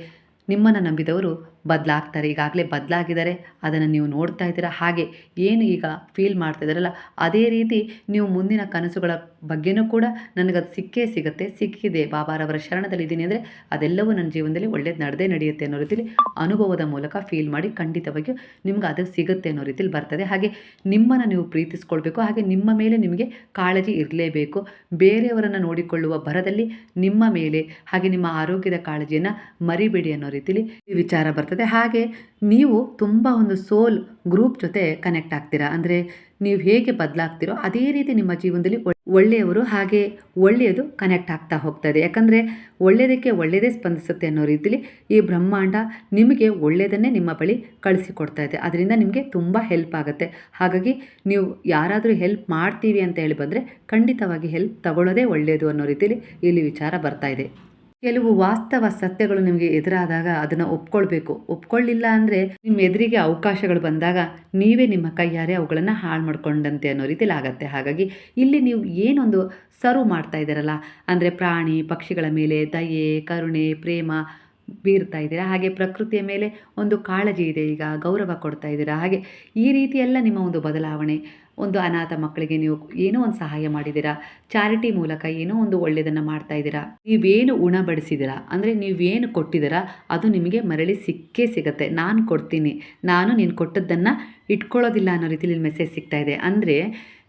ನಿಮ್ಮನ್ನು ನಂಬಿದವರು ಬದಲಾಗ್ತಾರೆ, ಈಗಾಗಲೇ ಬದಲಾಗಿದ್ದಾರೆ, ಅದನ್ನು ನೀವು ನೋಡ್ತಾ ಇದ್ದೀರಾ? ಹಾಗೆ ಏನು ಈಗ ಫೀಲ್ ಮಾಡ್ತಾ ಇದ್ದಾರಲ್ಲ, ಅದೇ ರೀತಿ ನೀವು ಮುಂದಿನ ಕನಸುಗಳ ಬಗ್ಗೆನೂ ಕೂಡ ನನಗದು ಸಿಕ್ಕೇ ಸಿಗುತ್ತೆ, ಸಿಕ್ಕಿದೆ. ಬಾಬಾರವರ ಶರಣದಲ್ಲಿ ಇದ್ದೀನಿ ಅಂದರೆ ಅದೆಲ್ಲವೂ ನನ್ನ ಜೀವನದಲ್ಲಿ ಒಳ್ಳೇದು ನಡೆದೇ ನಡೆಯುತ್ತೆ ಅನ್ನೋ ರೀತಿಯಲ್ಲಿ ಅನುಭವದ ಮೂಲಕ ಫೀಲ್ ಮಾಡಿ ಖಂಡಿತವಾಗಿಯೂ ನಿಮ್ಗೆ ಅದು ಸಿಗುತ್ತೆ ಅನ್ನೋ ರೀತಿಯಲ್ಲಿ ಬರ್ತದೆ. ಹಾಗೆ ನಿಮ್ಮನ್ನು ನೀವು ಪ್ರೀತಿಸ್ಕೊಳ್ಬೇಕು, ಹಾಗೆ ನಿಮ್ಮ ಮೇಲೆ ನಿಮಗೆ ಕಾಳಜಿ ಇರಲೇಬೇಕು. ಬೇರೆಯವರನ್ನು ನೋಡಿಕೊಳ್ಳುವ ಭರದಲ್ಲಿ ನಿಮ್ಮ ಮೇಲೆ, ಹಾಗೆ ನಿಮ್ಮ ಆರೋಗ್ಯದ ಕಾಳಜಿಯನ್ನು ಮರಿಬೇಡಿ ಅನ್ನೋ ರೀತಿಯಲ್ಲಿ ಈ ವಿಚಾರ ಬರ್ತದೆ. ಹಾಗೆ ನೀವು ತುಂಬ ಒಂದು ಸೋಲ್ ಗ್ರೂಪ್ ಜೊತೆ ಕನೆಕ್ಟ್ ಆಗ್ತೀರಾ? ಅಂದರೆ ನೀವು ಹೇಗೆ ಬದಲಾಗ್ತಿರೋ ಅದೇ ರೀತಿ ನಿಮ್ಮ ಜೀವನದಲ್ಲಿ ಒಳ್ಳೆಯವರು ಹಾಗೆ ಒಳ್ಳೆಯದು ಕನೆಕ್ಟ್ ಆಗ್ತಾ ಹೋಗ್ತದೆ ಯಾಕಂದರೆ ಒಳ್ಳೆಯದಕ್ಕೆ ಒಳ್ಳೆಯದೇ ಸ್ಪಂದಿಸುತ್ತೆ ಅನ್ನೋ ರೀತಿಲಿ ಈ ಬ್ರಹ್ಮಾಂಡ ನಿಮಗೆ ಒಳ್ಳೆಯದನ್ನೇ ನಿಮ್ಮ ಬಳಿ ಕಳಿಸಿಕೊಡ್ತಾ ಇದೆ. ಅದರಿಂದ ನಿಮಗೆ ತುಂಬ ಹೆಲ್ಪ್ ಆಗುತ್ತೆ. ಹಾಗಾಗಿ ನೀವು ಯಾರಾದರೂ ಹೆಲ್ಪ್ ಮಾಡ್ತೀವಿ ಅಂತ ಹೇಳಿ ಬಂದರೆ ಖಂಡಿತವಾಗಿ ಹೆಲ್ಪ್ ತಗೊಳ್ಳೋದೇ ಒಳ್ಳೆಯದು ಅನ್ನೋ ರೀತಿಲಿ ಇಲ್ಲಿ ವಿಚಾರ ಬರ್ತಾ ಇದೆ. ಕೆಲವು ವಾಸ್ತವ ಸತ್ಯಗಳು ನಿಮಗೆ ಎದುರಾದಾಗ ಅದನ್ನು ಒಪ್ಕೊಳ್ಬೇಕು. ಒಪ್ಕೊಳ್ಳಿಲ್ಲ ಅಂದರೆ ನಿಮ್ಮ ಎದುರಿಗೆ ಅವಕಾಶಗಳು ಬಂದಾಗ ನೀವೇ ನಿಮ್ಮ ಕೈಯಾರೆ ಅವುಗಳನ್ನು ಹಾಳು ಮಾಡ್ಕೊಂಡಂತೆ ಅನ್ನೋ ರೀತಿಯಲ್ಲಿ ಆಗತ್ತೆ. ಹಾಗಾಗಿ ಇಲ್ಲಿ ನೀವು ಏನೊಂದು ಸರ್ವ್ ಮಾಡ್ತಾ ಇದ್ದೀರಲ್ಲ, ಅಂದರೆ ಪ್ರಾಣಿ, ಪಕ್ಷಿಗಳ ಮೇಲೆ ದಯೆ, ಕರುಣೆ, ಪ್ರೇಮ ಬೀರ್ತಾ ಇದ್ದೀರಾ? ಹಾಗೆ ಪ್ರಕೃತಿಯ ಮೇಲೆ ಒಂದು ಕಾಳಜಿ ಇದೆ, ಈಗ ಗೌರವ ಕೊಡ್ತಾ ಇದ್ದೀರಾ? ಹಾಗೆ ಈ ರೀತಿಯೆಲ್ಲ ನಿಮ್ಮ ಒಂದು ಬದಲಾವಣೆ ಒಂದು ಅನಾಥ ಮಕ್ಕಳಿಗೆ ನೀವು ಏನೋ ಒಂದು ಸಹಾಯ ಮಾಡಿದ್ದೀರಾ? ಚಾರಿಟಿ ಮೂಲಕ ಏನೋ ಒಂದು ಒಳ್ಳೆಯದನ್ನು ಮಾಡ್ತಾ ಇದ್ದೀರಾ? ನೀವೇನು ಉಣಬಡಿಸಿದ್ದೀರಾ ಅಂದರೆ ನೀವೇನು ಕೊಟ್ಟಿದ್ದೀರಾ? ಅದು ನಿಮಗೆ ಮರಳಿ ಸಿಕ್ಕೇ ಸಿಗುತ್ತೆ. ನಾನು ಕೊಡ್ತೀನಿ. ನಾನು ನೀನು ಕೊಟ್ಟದ್ದನ್ನು ಇಟ್ಕೊಳ್ಳೋದಿಲ್ಲ ಅನ್ನೋ ರೀತಿಲಿ ಮೆಸೇಜ್ ಸಿಗ್ತಾ ಇದೆ. ಅಂದರೆ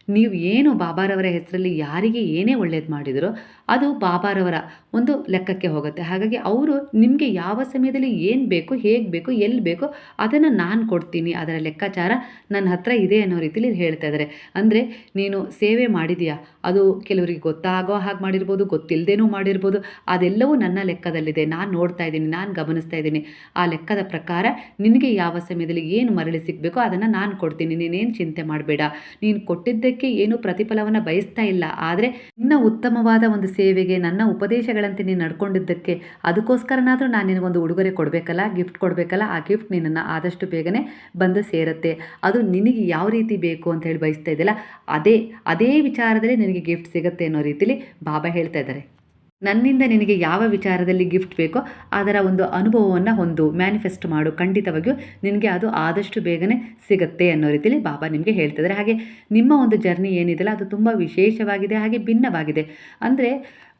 ನೀವು ಏನು ಬಾಬಾರವರ ಹೆಸರಲ್ಲಿ ಯಾರಿಗೆ ಏನೇ ಒಳ್ಳೇದು ಮಾಡಿದರೋ ಅದು ಬಾಬಾರವರ ಒಂದು ಲೆಕ್ಕಕ್ಕೆ ಹೋಗುತ್ತೆ. ಹಾಗಾಗಿ ಅವರು ನಿಮಗೆ ಯಾವ ಸಮಯದಲ್ಲಿ ಏನು ಬೇಕು, ಹೇಗೆ ಬೇಕು, ಎಲ್ಲಿ ಬೇಕು ಅದನ್ನು ನಾನು ಕೊಡ್ತೀನಿ. ಅದರ ಲೆಕ್ಕಾಚಾರ ನನ್ನ ಹತ್ರ ಇದೆ ಅನ್ನೋ ರೀತಿಲಿ ಹೇಳ್ತಾ ಇದ್ದಾರೆ ಅಂದರೆ ನೀನು ಸೇವೆ ಮಾಡಿದೀಯಾ? ಅದು ಕೆಲವರಿಗೆ ಗೊತ್ತಾಗೋ ಹಾಗೆ ಮಾಡಿರ್ಬೋದು ಗೊತ್ತಿಲ್ಲದೇನೂ ಮಾಡಿರ್ಬೋದು. ಅದೆಲ್ಲವೂ ನನ್ನ ಲೆಕ್ಕದಲ್ಲಿದೆ. ನಾನು ನೋಡ್ತಾ ಇದ್ದೀನಿ, ನಾನು ಗಮನಿಸ್ತಾ ಇದ್ದೀನಿ. ಆ ಲೆಕ್ಕದ ಪ್ರಕಾರ ನಿನಗೆ ಯಾವ ಸಮಯದಲ್ಲಿ ಏನು ಮರಳಿ ಸಿಗಬೇಕೋ ಅದನ್ನು ನಾನು ಕೊಡ್ತೀನಿ. ನೀನೇನು ಚಿಂತೆ ಮಾಡಬೇಡ. ನೀನು ಕೊಟ್ಟಿದ್ದಕ್ಕೆ ಏನು ಪ್ರತಿಫಲವನ್ನು ಬಯಸ್ತಾ ಇಲ್ಲ. ಆದರೆ ನಿನ್ನ ಉತ್ತಮವಾದ ಒಂದು ಸೇವೆಗೆ ನನ್ನ ಉಪದೇಶಗಳಂತೆ ನೀನು ನಡ್ಕೊಂಡಿದ್ದಕ್ಕೆ ಅದಕ್ಕೋಸ್ಕರನಾದರೂ ನಾನು ನಿನಗೊಂದು ಉಡುಗೊರೆ ಕೊಡಬೇಕಲ್ಲ ಗಿಫ್ಟ್ ಕೊಡಬೇಕಲ್ಲ, ಆ ಗಿಫ್ಟ್ ನಿನ್ನನ್ನು ಆದಷ್ಟು ಬೇಗನೆ ಬಂದು ಸೇರುತ್ತೆ. ಅದು ನಿನಗೆ ಯಾವ ರೀತಿ ಬೇಕು ಅಂತ ಹೇಳಿ ಬಯಸ್ತಾ ಇದೆಯಲ್ಲ ಅದೇ ಅದೇ ವಿಚಾರದಲ್ಲಿ ನಿನಗೆ ಗಿಫ್ಟ್ ಸಿಗುತ್ತೆ ಅನ್ನೋ ರೀತಿಲಿ ಬಾಬಾ ಹೇಳ್ತಾ ಇದ್ದಾರೆ. ನನ್ನಿಂದ ನಿನಗೆ ಯಾವ ವಿಚಾರದಲ್ಲಿ ಗಿಫ್ಟ್ ಬೇಕೋ ಅದರ ಒಂದು ಅನುಭವವನ್ನು ಒಂದು ಮ್ಯಾನಿಫೆಸ್ಟ್ ಮಾಡು. ಖಂಡಿತವಾಗಿಯೂ ನಿನಗೆ ಅದು ಆದಷ್ಟು ಬೇಗನೆ ಸಿಗುತ್ತೆ ಅನ್ನೋ ರೀತಿಯಲ್ಲಿ ಬಾಬಾ ನಿಮಗೆ ಹೇಳ್ತಿದ್ದಾರೆ. ಹಾಗೆ ನಿಮ್ಮ ಒಂದು ಜರ್ನಿ ಏನಿದೆಯಲ್ಲ ಅದು ತುಂಬ ವಿಶೇಷವಾಗಿದೆ, ಹಾಗೆ ಭಿನ್ನವಾಗಿದೆ. ಅಂದರೆ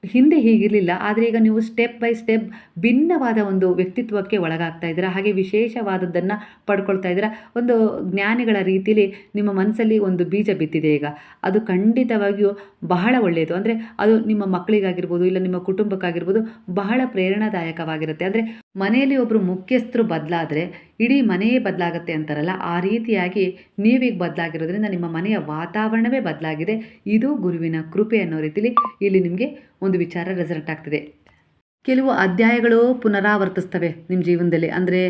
ಹಿಂದೆ ಹೀಗಿರಲಿಲ್ಲ, ಆದರೆ ಈಗ ನೀವು ಸ್ಟೆಪ್ ಬೈ ಸ್ಟೆಪ್ ಭಿನ್ನವಾದ ಒಂದು ವ್ಯಕ್ತಿತ್ವಕ್ಕೆ ಒಳಗಾಗ್ತಾ ಇದ್ದೀರಾ, ಹಾಗೆ ವಿಶೇಷವಾದದ್ದನ್ನು ಪಡ್ಕೊಳ್ತಾ ಇದ್ದೀರಾ? ಒಂದು ಜ್ಞಾನಿಗಳ ರೀತಿಯಲ್ಲಿ ನಿಮ್ಮ ಮನಸ್ಸಲ್ಲಿ ಒಂದು ಬೀಜ ಬಿತ್ತಿದೆ ಈಗ. ಅದು ಖಂಡಿತವಾಗಿಯೂ ಬಹಳ ಒಳ್ಳೆಯದು. ಅಂದರೆ ಅದು ನಿಮ್ಮ ಮಕ್ಕಳಿಗಾಗಿರ್ಬೋದು, ಇಲ್ಲ ನಿಮ್ಮ ಕುಟುಂಬಕ್ಕಾಗಿರ್ಬೋದು, ಬಹಳ ಪ್ರೇರಣಾದಾಯಕವಾಗಿರುತ್ತೆ. ಅಂದರೆ ಮನೆಯಲ್ಲಿ ಒಬ್ಬರು ಮುಖ್ಯಸ್ಥರು ಬದಲಾದರೆ ಇಡೀ ಮನೆಯೇ ಬದಲಾಗುತ್ತೆ ಅಂತಾರಲ್ಲ, ಆ ರೀತಿಯಾಗಿ ನೀವೀಗ ಬದಲಾಗಿರೋದ್ರಿಂದ ನಿಮ್ಮ ಮನೆಯ ವಾತಾವರಣವೇ ಬದಲಾಗಿದೆ. ಇದು ಗುರುವಿನ ಕೃಪೆ ಅನ್ನೋ ರೀತಿಲಿ ಇಲ್ಲಿ ನಿಮಗೆ ಒಂದು ವಿಚಾರ ರೆಸಲ್ಟ್ ಆಗ್ತಿದೆ. ಕೆಲವು ಅಧ್ಯಾಯಗಳು ಪುನರಾವರ್ತಿಸ್ತವೆ ನಿಮ್ಮ ಜೀವನದಲ್ಲಿ. ಅಂದರೆ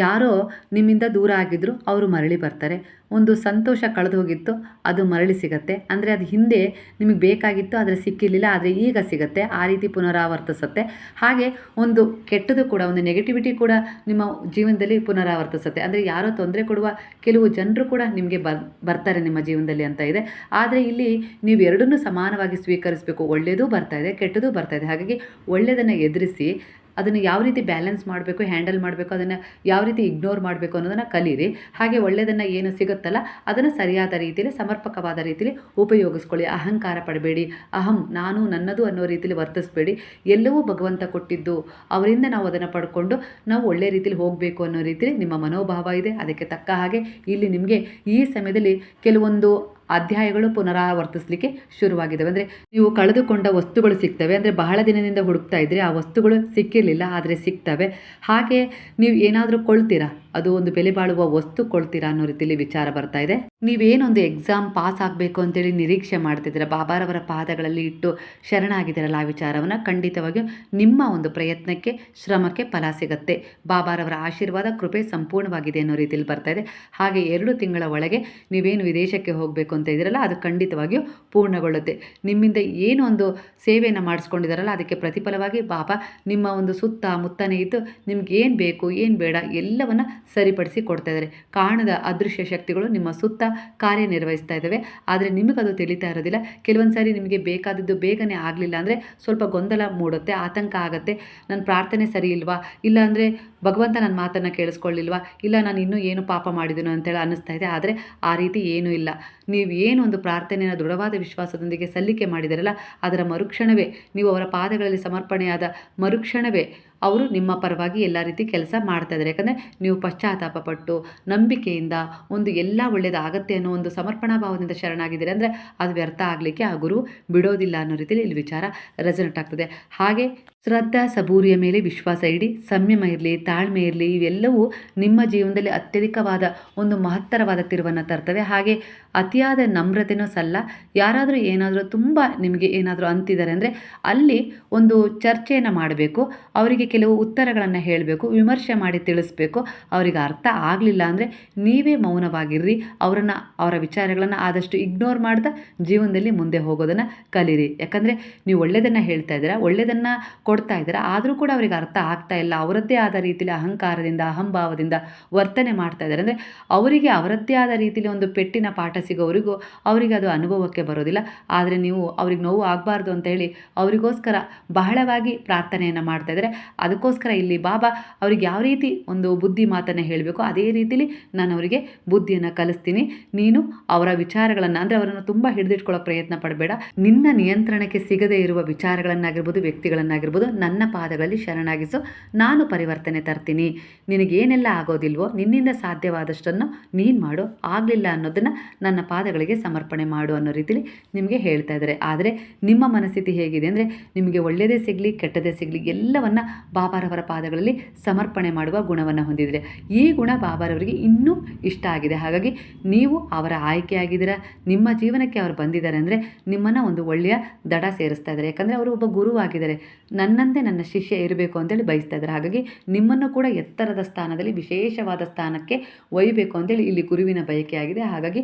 ಯಾರೋ ನಿಮ್ಮಿಂದ ದೂರ ಆಗಿದ್ದರೂ ಅವರು ಮರಳಿ ಬರ್ತಾರೆ. ಒಂದು ಸಂತೋಷ ಕಳೆದು ಹೋಗಿತ್ತು, ಅದು ಮರಳಿ ಸಿಗತ್ತೆ. ಅಂದರೆ ಅದು ಹಿಂದೆ ನಿಮಗೆ ಬೇಕಾಗಿತ್ತು, ಆದರೆ ಸಿಕ್ಕಿರಲಿಲ್ಲ, ಆದರೆ ಈಗ ಸಿಗತ್ತೆ, ಆ ರೀತಿ ಪುನರಾವರ್ತಿಸುತ್ತೆ. ಹಾಗೆ ಒಂದು ಕೆಟ್ಟದು ಕೂಡ, ಒಂದು ನೆಗೆಟಿವಿಟಿ ಕೂಡ ನಿಮ್ಮ ಜೀವನದಲ್ಲಿ ಪುನರಾವರ್ತಿಸುತ್ತೆ. ಅಂದರೆ ಯಾರೋ ತೊಂದರೆ ಕೊಡುವ ಕೆಲವು ಜನರು ಕೂಡ ನಿಮಗೆ ಬರ್, ಬರ್ತಾರೆ ನಿಮ್ಮ ಜೀವನದಲ್ಲಿ ಅಂತ ಇದೆ. ಆದರೆ ಇಲ್ಲಿ ನೀವು ಎರಡನ್ನೂ ಸಮಾನವಾಗಿ ಸ್ವೀಕರಿಸಬೇಕು. ಒಳ್ಳೆಯದು ಬರ್ತಾ ಇದೆ, ಕೆಟ್ಟದ್ದು ಬರ್ತಾ ಇದೆ. ಹಾಗಾಗಿ ಒಳ್ಳೆಯದನ್ನು ಎದುರಿಸಿ ಅದನ್ನು ಯಾವ ರೀತಿ ಬ್ಯಾಲೆನ್ಸ್ ಮಾಡಬೇಕು ಹ್ಯಾಂಡಲ್ ಮಾಡಬೇಕು, ಅದನ್ನು ಯಾವ ರೀತಿ ಇಗ್ನೋರ್ ಮಾಡಬೇಕು ಅನ್ನೋದನ್ನು ಕಲೀರಿ. ಹಾಗೆ ಒಳ್ಳೆಯದನ್ನು ಏನು ಸಿಗುತ್ತಲ್ಲ, ಅದನ್ನು ಸರಿಯಾದ ರೀತಿಯಲ್ಲಿ ಸಮರ್ಪಕವಾದ ರೀತಿಯಲ್ಲಿ ಉಪಯೋಗಿಸ್ಕೊಳ್ಳಿ. ಅಹಂಕಾರ ಪಡಬೇಡಿ. ಅಹಂ, ನಾನು, ನನ್ನದು ಅನ್ನೋ ರೀತಿಯಲ್ಲಿ ವರ್ತಿಸಬೇಡಿ. ಎಲ್ಲವೂ ಭಗವಂತ ಕೊಟ್ಟಿದ್ದು, ಅವರಿಂದ ನಾವು ಅದನ್ನು ಪಡ್ಕೊಂಡು ನಾವು ಒಳ್ಳೆ ರೀತಿಯಲ್ಲಿ ಹೋಗಬೇಕು ಅನ್ನೋ ರೀತಿಯಲ್ಲಿ ನಿಮ್ಮ ಮನೋಭಾವ ಇದೆ. ಅದಕ್ಕೆ ತಕ್ಕ ಹಾಗೆ ಇಲ್ಲಿ ನಿಮಗೆ ಈ ಸಮಯದಲ್ಲಿ ಕೆಲವೊಂದು ಅಧ್ಯಾಯಗಳು ಪುನರಾವರ್ತಿಸಲಿಕ್ಕೆ ಶುರುವಾಗಿದ್ದಾವೆ ಅಂದರೆ ನೀವು ಕಳೆದುಕೊಂಡ ವಸ್ತುಗಳು ಸಿಗ್ತವೆ. ಅಂದರೆ ಬಹಳ ದಿನದಿಂದ ಹುಡುಕ್ತಾ ಇದ್ದರೆ ಆ ವಸ್ತುಗಳು ಸಿಕ್ಕಿರಲಿಲ್ಲ, ಆದರೆ ಸಿಗ್ತವೆ. ಹಾಗೆ ನೀವು ಏನಾದರೂ ಕೊಳ್ತೀರಾ? ಅದು ಒಂದು ಬೆಲೆ ಬಾಳುವ ವಸ್ತು ಕೊಳ್ತೀರಾ ಅನ್ನೋ ರೀತಿಯಲ್ಲಿ ವಿಚಾರ ಬರ್ತಾ ಇದೆ. ನೀವೇನೊಂದು ಎಕ್ಸಾಮ್ ಪಾಸ್ ಆಗಬೇಕು ಅಂತೇಳಿ ನಿರೀಕ್ಷೆ ಮಾಡ್ತಿದ್ದೀರ? ಬಾಬಾರವರ ಪಾದಗಳಲ್ಲಿ ಇಟ್ಟು ಶರಣಾಗಿದ್ದೀರಲ್ಲ ಆ ವಿಚಾರವನ್ನು? ಖಂಡಿತವಾಗಿಯೂ ನಿಮ್ಮ ಒಂದು ಪ್ರಯತ್ನಕ್ಕೆ, ಶ್ರಮಕ್ಕೆ ಫಲ ಸಿಗುತ್ತೆ. ಬಾಬಾರವರ ಆಶೀರ್ವಾದ ಕೃಪೆ ಸಂಪೂರ್ಣವಾಗಿದೆ ಅನ್ನೋ ರೀತಿಯಲ್ಲಿ ಬರ್ತಾ ಇದೆ. ಹಾಗೆ ಎರಡು ತಿಂಗಳ ಒಳಗೆ ನೀವೇನು ವಿದೇಶಕ್ಕೆ ಹೋಗಬೇಕು ಅಂತ ಇದ್ದೀರಲ್ಲ ಅದು ಖಂಡಿತವಾಗಿಯೂ ಪೂರ್ಣಗೊಳ್ಳುತ್ತೆ. ನಿಮ್ಮಿಂದ ಏನು ಒಂದು ಸೇವೆಯನ್ನು ಮಾಡಿಸ್ಕೊಂಡಿದ್ದಾರಲ್ಲ, ಅದಕ್ಕೆ ಪ್ರತಿಫಲವಾಗಿ ಪಾಪ ನಿಮ್ಮ ಒಂದು ಸುತ್ತ ಮುತ್ತನೇ ಇದ್ದು ನಿಮ್ಗೆ ಏನು ಬೇಕು, ಏನು ಬೇಡ ಎಲ್ಲವನ್ನು ಸರಿಪಡಿಸಿ ಕೊಡ್ತಾ ಇದ್ದಾರೆ. ಕಾಣದ ಅದೃಶ್ಯ ಶಕ್ತಿಗಳು ನಿಮ್ಮ ಸುತ್ತ ಕಾರ್ಯನಿರ್ವಹಿಸ್ತಾ ಇದ್ದಾವೆ. ಆದರೆ ನಿಮಗದು ತಿಳಿತಾ ಇರೋದಿಲ್ಲ. ಕೆಲವೊಂದು ಸಾರಿ ನಿಮಗೆ ಬೇಕಾದದ್ದು ಬೇಗನೆ ಆಗಲಿಲ್ಲ ಅಂದರೆ ಸ್ವಲ್ಪ ಗೊಂದಲ ಮೂಡುತ್ತೆ, ಆತಂಕ ಆಗುತ್ತೆ. ನನ್ನ ಪ್ರಾರ್ಥನೆ ಸರಿ ಇಲ್ವಾ? ಇಲ್ಲ ಅಂದರೆ ಭಗವಂತ ನನ್ನ ಮಾತನ್ನು ಕೇಳಿಸ್ಕೊಳ್ಳಿಲ್ವಾ? ಇಲ್ಲ, ನಾನು ಇನ್ನೂ ಏನು ಪಾಪ ಮಾಡಿದ್ದೀನೋ ಅಂತೇಳಿ ಅನ್ನಿಸ್ತಾ ಇದೆ. ಆದರೆ ಆ ರೀತಿ ಏನೂ ಇಲ್ಲ. ನೀವು ಏನು ಒಂದು ಪ್ರಾರ್ಥನೆಯನ್ನು ದೃಢವಾದ ವಿಶ್ವಾಸದೊಂದಿಗೆ ಸಲ್ಲಿಕೆ ಮಾಡಿದಿರಲ್ಲ, ಅದರ ಮರುಕ್ಷಣವೇ. ನೀವು ಅವರ ಪಾದಗಳಲ್ಲಿ ಸಮರ್ಪಣೆಯಾದ ಮರುಕ್ಷಣವೇ. ಅವರು ನಿಮ್ಮ ಪರವಾಗಿ ಎಲ್ಲ ರೀತಿ ಕೆಲಸ ಮಾಡ್ತಾ ಇದ್ದಾರೆ. ಯಾಕಂದರೆ ನೀವು ಪಶ್ಚಾತ್ತಾಪ ಪಟ್ಟು, ನಂಬಿಕೆಯಿಂದ ಒಂದು ಎಲ್ಲ ಒಳ್ಳೆಯದಾಗತ್ತೆ ಅನ್ನೋ ಒಂದು ಸಮರ್ಪಣಾ ಭಾವದಿಂದ ಶರಣಾಗಿದ್ದೀರಿ ಅಂದರೆ ಅದು ವ್ಯರ್ಥ ಆಗಲಿಕ್ಕೆ ಆ ಗುರು ಬಿಡೋದಿಲ್ಲ ಅನ್ನೋ ರೀತಿಯಲ್ಲಿ ಇಲ್ಲಿ ವಿಚಾರ ರೆಸನೆಟ್ ಆಗ್ತದೆ. ಹಾಗೆ ಶ್ರದ್ಧಾ ಸಬೂರಿಯ ಮೇಲೆ ವಿಶ್ವಾಸ ಇಡಿ, ಸಂಯಮ ಇರಲಿ, ತಾಳ್ಮೆ ಇರಲಿ, ಇವೆಲ್ಲವೂ ನಿಮ್ಮ ಜೀವನದಲ್ಲಿ ಅತ್ಯಧಿಕವಾದ ಒಂದು ಮಹತ್ತರವಾದ ತಿರುವನ್ನು ತರ್ತವೆ. ಹಾಗೆ ಅತಿಯಾದ ನಮ್ರತೆನೂ ಸಲ್ಲ, ಯಾರಾದರೂ ಏನಾದರೂ ತುಂಬ ನಿಮಗೆ ಏನಾದರೂ ಅಂತಿದ್ದಾರೆ ಅಂದರೆ ಅಲ್ಲಿ ಒಂದು ಚರ್ಚೆಯನ್ನು ಮಾಡಬೇಕು, ಅವರಿಗೆ ಕೆಲವು ಉತ್ತರಗಳನ್ನು ಹೇಳಬೇಕು, ವಿಮರ್ಶೆ ಮಾಡಿ ತಿಳಿಸ್ಬೇಕು, ಅವರಿಗೆ ಅರ್ಥ ಆಗಲಿಲ್ಲ ಅಂದರೆ ನೀವೇ ಮೌನವಾಗಿರ್ರಿ, ಅವರನ್ನು, ಅವರ ವಿಚಾರಗಳನ್ನು ಆದಷ್ಟು ಇಗ್ನೋರ್ ಮಾಡ್ತಾ ಜೀವನದಲ್ಲಿ ಮುಂದೆ ಹೋಗೋದನ್ನು ಕಲೀರಿ. ಯಾಕಂದರೆ ನೀವು ಒಳ್ಳೆಯದನ್ನು ಹೇಳ್ತಾ ಇದ್ದೀರಾ ಒಳ್ಳೆಯದನ್ನು ಕೊಡ್ತಾ ಇದ್ದೀರಾ, ಆದರೂ ಕೂಡ ಅವರಿಗೆ ಅರ್ಥ ಆಗ್ತಾ ಇಲ್ಲ, ಅವರದ್ದೇ ಆದ ರೀತಿಯಲ್ಲಿ ಅಹಂಕಾರದಿಂದ, ಅಹಂಭಾವದಿಂದ ವರ್ತನೆ ಮಾಡ್ತಾ ಇದ್ದಾರೆ ಅಂದರೆ ಅವರಿಗೆ ಅವರದ್ದೇ ಆದ ರೀತಿಯಲ್ಲಿ ಒಂದು ಪೆಟ್ಟಿನ ಪಾಠ ಸಿಗೋವರೆಗೂ ಅವರಿಗೆ ಅದು ಅನುಭವಕ್ಕೆ ಬರೋದಿಲ್ಲ. ಆದರೆ ನೀವು ಅವ್ರಿಗೆ ನೋವು ಆಗಬಾರ್ದು ಅಂತ ಹೇಳಿ ಅವರಿಗೋಸ್ಕರ ಬಹಳವಾಗಿ ಪ್ರಾರ್ಥನೆಯನ್ನು ಮಾಡ್ತಾ ಇದ್ದಾರೆ. ಅದಕ್ಕೋಸ್ಕರ ಇಲ್ಲಿ ಬಾಬಾ ಅವ್ರಿಗೆ ಯಾವ ರೀತಿ ಒಂದು ಬುದ್ಧಿ ಮಾತನ್ನು ಹೇಳಬೇಕು ಅದೇ ರೀತಿಲಿ ನಾನು ಅವರಿಗೆ ಬುದ್ಧಿಯನ್ನು ಕಲಿಸ್ತೀನಿ. ನೀನು ಅವರ ವಿಚಾರಗಳನ್ನು ಅಂದರೆ ಅವರನ್ನು ತುಂಬ ಹಿಡಿದಿಟ್ಕೊಳ್ಳೋ ಪ್ರಯತ್ನ ಪಡಬೇಡ. ನಿನ್ನ ನಿಯಂತ್ರಣಕ್ಕೆ ಸಿಗದೇ ಇರುವ ವಿಚಾರಗಳನ್ನಾಗಿರ್ಬೋದು, ವ್ಯಕ್ತಿಗಳನ್ನಾಗಿರ್ಬೋದು ನನ್ನ ಪಾದಗಳಲ್ಲಿ ಶರಣಾಗಿಸು. ನಾನು ಪರಿವರ್ತನೆ ತರ್ತೀನಿ. ನಿನಗೇನೆಲ್ಲ ಆಗೋದಿಲ್ವೋ, ನಿನ್ನಿಂದ ಸಾಧ್ಯವಾದಷ್ಟನ್ನು ನೀನು ಮಾಡು. ಆಗಲಿಲ್ಲ ಅನ್ನೋದನ್ನು ನನ್ನ ಪಾದಗಳಿಗೆ ಸಮರ್ಪಣೆ ಮಾಡು ಅನ್ನೋ ರೀತಿಲಿ ನಿಮಗೆ ಹೇಳ್ತಾ ಇದ್ದಾರೆ. ಆದರೆ ನಿಮ್ಮ ಮನಸ್ಥಿತಿ ಹೇಗಿದೆ ಅಂದರೆ ನಿಮಗೆ ಒಳ್ಳೆಯದೇ ಸಿಗಲಿ ಕೆಟ್ಟದೇ ಸಿಗಲಿ ಎಲ್ಲವನ್ನು ಬಾಬಾರವರ ಪಾದಗಳಲ್ಲಿ ಸಮರ್ಪಣೆ ಮಾಡುವ ಗುಣವನ್ನು ಹೊಂದಿದರೆ ಈ ಗುಣ ಬಾಬಾರವರಿಗೆ ಇನ್ನೂ ಇಷ್ಟ ಆಗಿದೆ. ಹಾಗಾಗಿ ನೀವು ಅವರ ಆಯ್ಕೆಯಾಗಿದ್ದೀರಾ ನಿಮ್ಮ ಜೀವನಕ್ಕೆ ಅವರು ಬಂದಿದ್ದಾರೆ ಅಂದರೆ ನಿಮ್ಮನ್ನು ಒಂದು ಒಳ್ಳೆಯ ದಡ ಸೇರಿಸ್ತಾ ಇದ್ದಾರೆ. ಯಾಕಂದರೆ ಅವರು ಒಬ್ಬ ಗುರುವಾಗಿದ್ದಾರೆ ನನ್ನಂತೆ ನನ್ನ ಶಿಷ್ಯ ಇರಬೇಕು ಅಂತೇಳಿ ಬಯಸ್ತಾ ಇದ್ದಾರೆ. ಹಾಗಾಗಿ ನಿಮ್ಮನ್ನು ಕೂಡ ಎತ್ತರದ ಸ್ಥಾನದಲ್ಲಿ ವಿಶೇಷವಾದ ಸ್ಥಾನಕ್ಕೆ ಒಯ್ಯಬೇಕು ಅಂತೇಳಿ ಇಲ್ಲಿ ಗುರುವಿನ ಬಯಕೆಯಾಗಿದೆ ಹಾಗಾಗಿ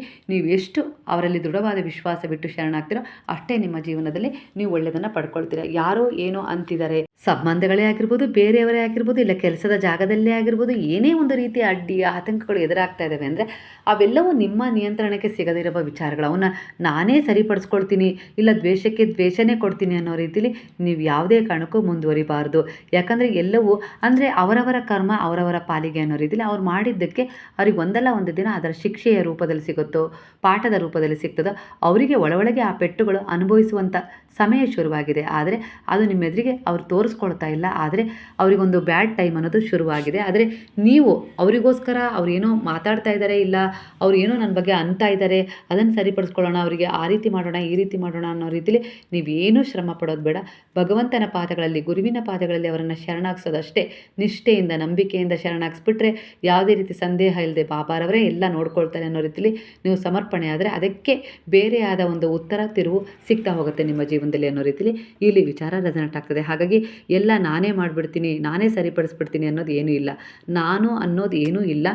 ಎಷ್ಟು ಅವರಲ್ಲಿ ದೃಢವಾದ ವಿಶ್ವಾಸ ಬಿಟ್ಟು ಶರಣಾಗ್ತೀರೋ ಅಷ್ಟೇ ನಿಮ್ಮ ಜೀವನದಲ್ಲಿ ನೀವು ಒಳ್ಳೆಯದನ್ನು ಪಡ್ಕೊಳ್ತೀರ. ಯಾರೋ ಏನೋ ಅಂತಿದ್ದಾರೆ, ಸಂಬಂಧಗಳೇ ಆಗಿರ್ಬೋದು, ಬೇರೆಯವರೇ ಆಗಿರ್ಬೋದು, ಇಲ್ಲ ಕೆಲಸದ ಜಾಗದಲ್ಲೇ ಆಗಿರ್ಬೋದು, ಏನೇ ಒಂದು ರೀತಿಯ ಅಡ್ಡಿ, ಆತಂಕಗಳು ಎದುರಾಗ್ತಾ ಇದ್ದಾವೆ ಅಂದರೆ ಅವೆಲ್ಲವೂ ನಿಮ್ಮ ನಿಯಂತ್ರಣಕ್ಕೆ ಸಿಗದಿರುವ ವಿಚಾರಗಳು. ಅವನ್ನ ನಾನೇ ಸರಿಪಡಿಸ್ಕೊಳ್ತೀನಿ, ಇಲ್ಲ ದ್ವೇಷಕ್ಕೆ ದ್ವೇಷನೇ ಕೊಡ್ತೀನಿ ಅನ್ನೋ ರೀತಿಲಿ ನೀವು ಯಾವುದೇ ಕಾರಣಕ್ಕೂ ಮುಂದುವರಿಬಾರ್ದು. ಯಾಕಂದರೆ ಎಲ್ಲವೂ ಅಂದರೆ ಅವರವರ ಕರ್ಮ, ಅವರವರ ಪಾಲಿಗೆ ಅನ್ನೋ ರೀತಿಲಿ ಅವ್ರು ಮಾಡಿದ್ದಕ್ಕೆ ಅವ್ರಿಗೆ ಒಂದಲ್ಲ ಒಂದು ದಿನ ಅದರ ಶಿಕ್ಷೆಯ ರೂಪದಲ್ಲಿ ಸಿಗುತ್ತೋ ಪಾಠದ ರೂಪದಲ್ಲಿ ಸಿಗ್ತದೋ. ಅವರಿಗೆ ಒಳೊಳಗೆ ಆ ಪೆಟ್ಟುಗಳು ಅನುಭವಿಸುವಂಥ ಸಮಯ ಶುರುವಾಗಿದೆ. ಆದರೆ ಅದು ನಿಮ್ಮೆದುರಿಗೆ ಅವ್ರು ತೋರಿಸ್ಕೊಳ್ತಾ ಇಲ್ಲ. ಆದರೆ ಅವರಿಗೊಂದು ಬ್ಯಾಡ್ ಟೈಮ್ ಅನ್ನೋದು ಶುರುವಾಗಿದೆ. ಆದರೆ ನೀವು ಅವರಿಗೋಸ್ಕರ ಅವ್ರು ಮಾತಾಡ್ತಾ ಇದ್ದಾರೆ ಇಲ್ಲ, ಅವ್ರು ಏನೋ ನನ್ನ ಬಗ್ಗೆ ಅಂತ ಇದ್ದಾರೆ ಅದನ್ನು ಸರಿಪಡಿಸ್ಕೊಳ್ಳೋಣ, ಅವರಿಗೆ ಆ ರೀತಿ ಮಾಡೋಣ, ಈ ರೀತಿ ಮಾಡೋಣ ಅನ್ನೋ ರೀತಿಲಿ ನೀವೇನೂ ಶ್ರಮ ಪಡೋದು ಬೇಡ. ಭಗವಂತನ ಪಾದಗಳಲ್ಲಿ, ಗುರುವಿನ ಪಾದಗಳಲ್ಲಿ ಅವರನ್ನು ಶರಣಾಗಿಸೋದಷ್ಟೇ ನಿಷ್ಠೆಯಿಂದ, ನಂಬಿಕೆಯಿಂದ ಶರಣಾಗಿಸ್ಬಿಟ್ರೆ ಯಾವುದೇ ರೀತಿ ಸಂದೇಹ ಇಲ್ಲದೆ ಬಾಬಾರವರೇ ಎಲ್ಲ ನೋಡ್ಕೊಳ್ತಾರೆ ಅನ್ನೋ ರೀತಿಲಿ ನೀವು ಸಮರ್ಪಣೆ ಆದರೆ ಅದಕ್ಕೆ ಬೇರೆಯಾದ ಒಂದು ಉತ್ತರ, ತಿರುವು ಸಿಗ್ತಾ ಹೋಗುತ್ತೆ ನಿಮ್ಮ ಜೀವನದಲ್ಲಿ ಅನ್ನೋ ರೀತಿಲಿ ಇಲ್ಲಿ ವಿಚಾರ ರೆಸನೆಟ್ ಆಗ್ತದೆ. ಹಾಗಾಗಿ ಎಲ್ಲ ನಾನೇ ಮಾಡಿಬಿಡ್ತೀನಿ, ನಾನೇ ಸರಿಪಡಿಸ್ಬಿಡ್ತೀನಿ ಅನ್ನೋದು ಏನೂ ಇಲ್ಲ. ನಾನು ಅನ್ನೋದು ಏನೂ ಇಲ್ಲ.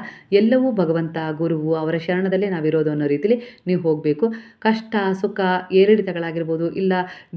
ಎಲ್ಲವೂ ಭಗವಂತ, ಗುರುವು ಅವರ ಶರಣದಲ್ಲೇ ನಾವಿರೋದು ಅನ್ನೋ ರೀತಿಲಿ ನೀವು ಹೋಗಬೇಕು. ಕಷ್ಟ, ಸುಖ, ಏರಿಳಿತಗಳಾಗಿರ್ಬೋದು, ಇಲ್ಲ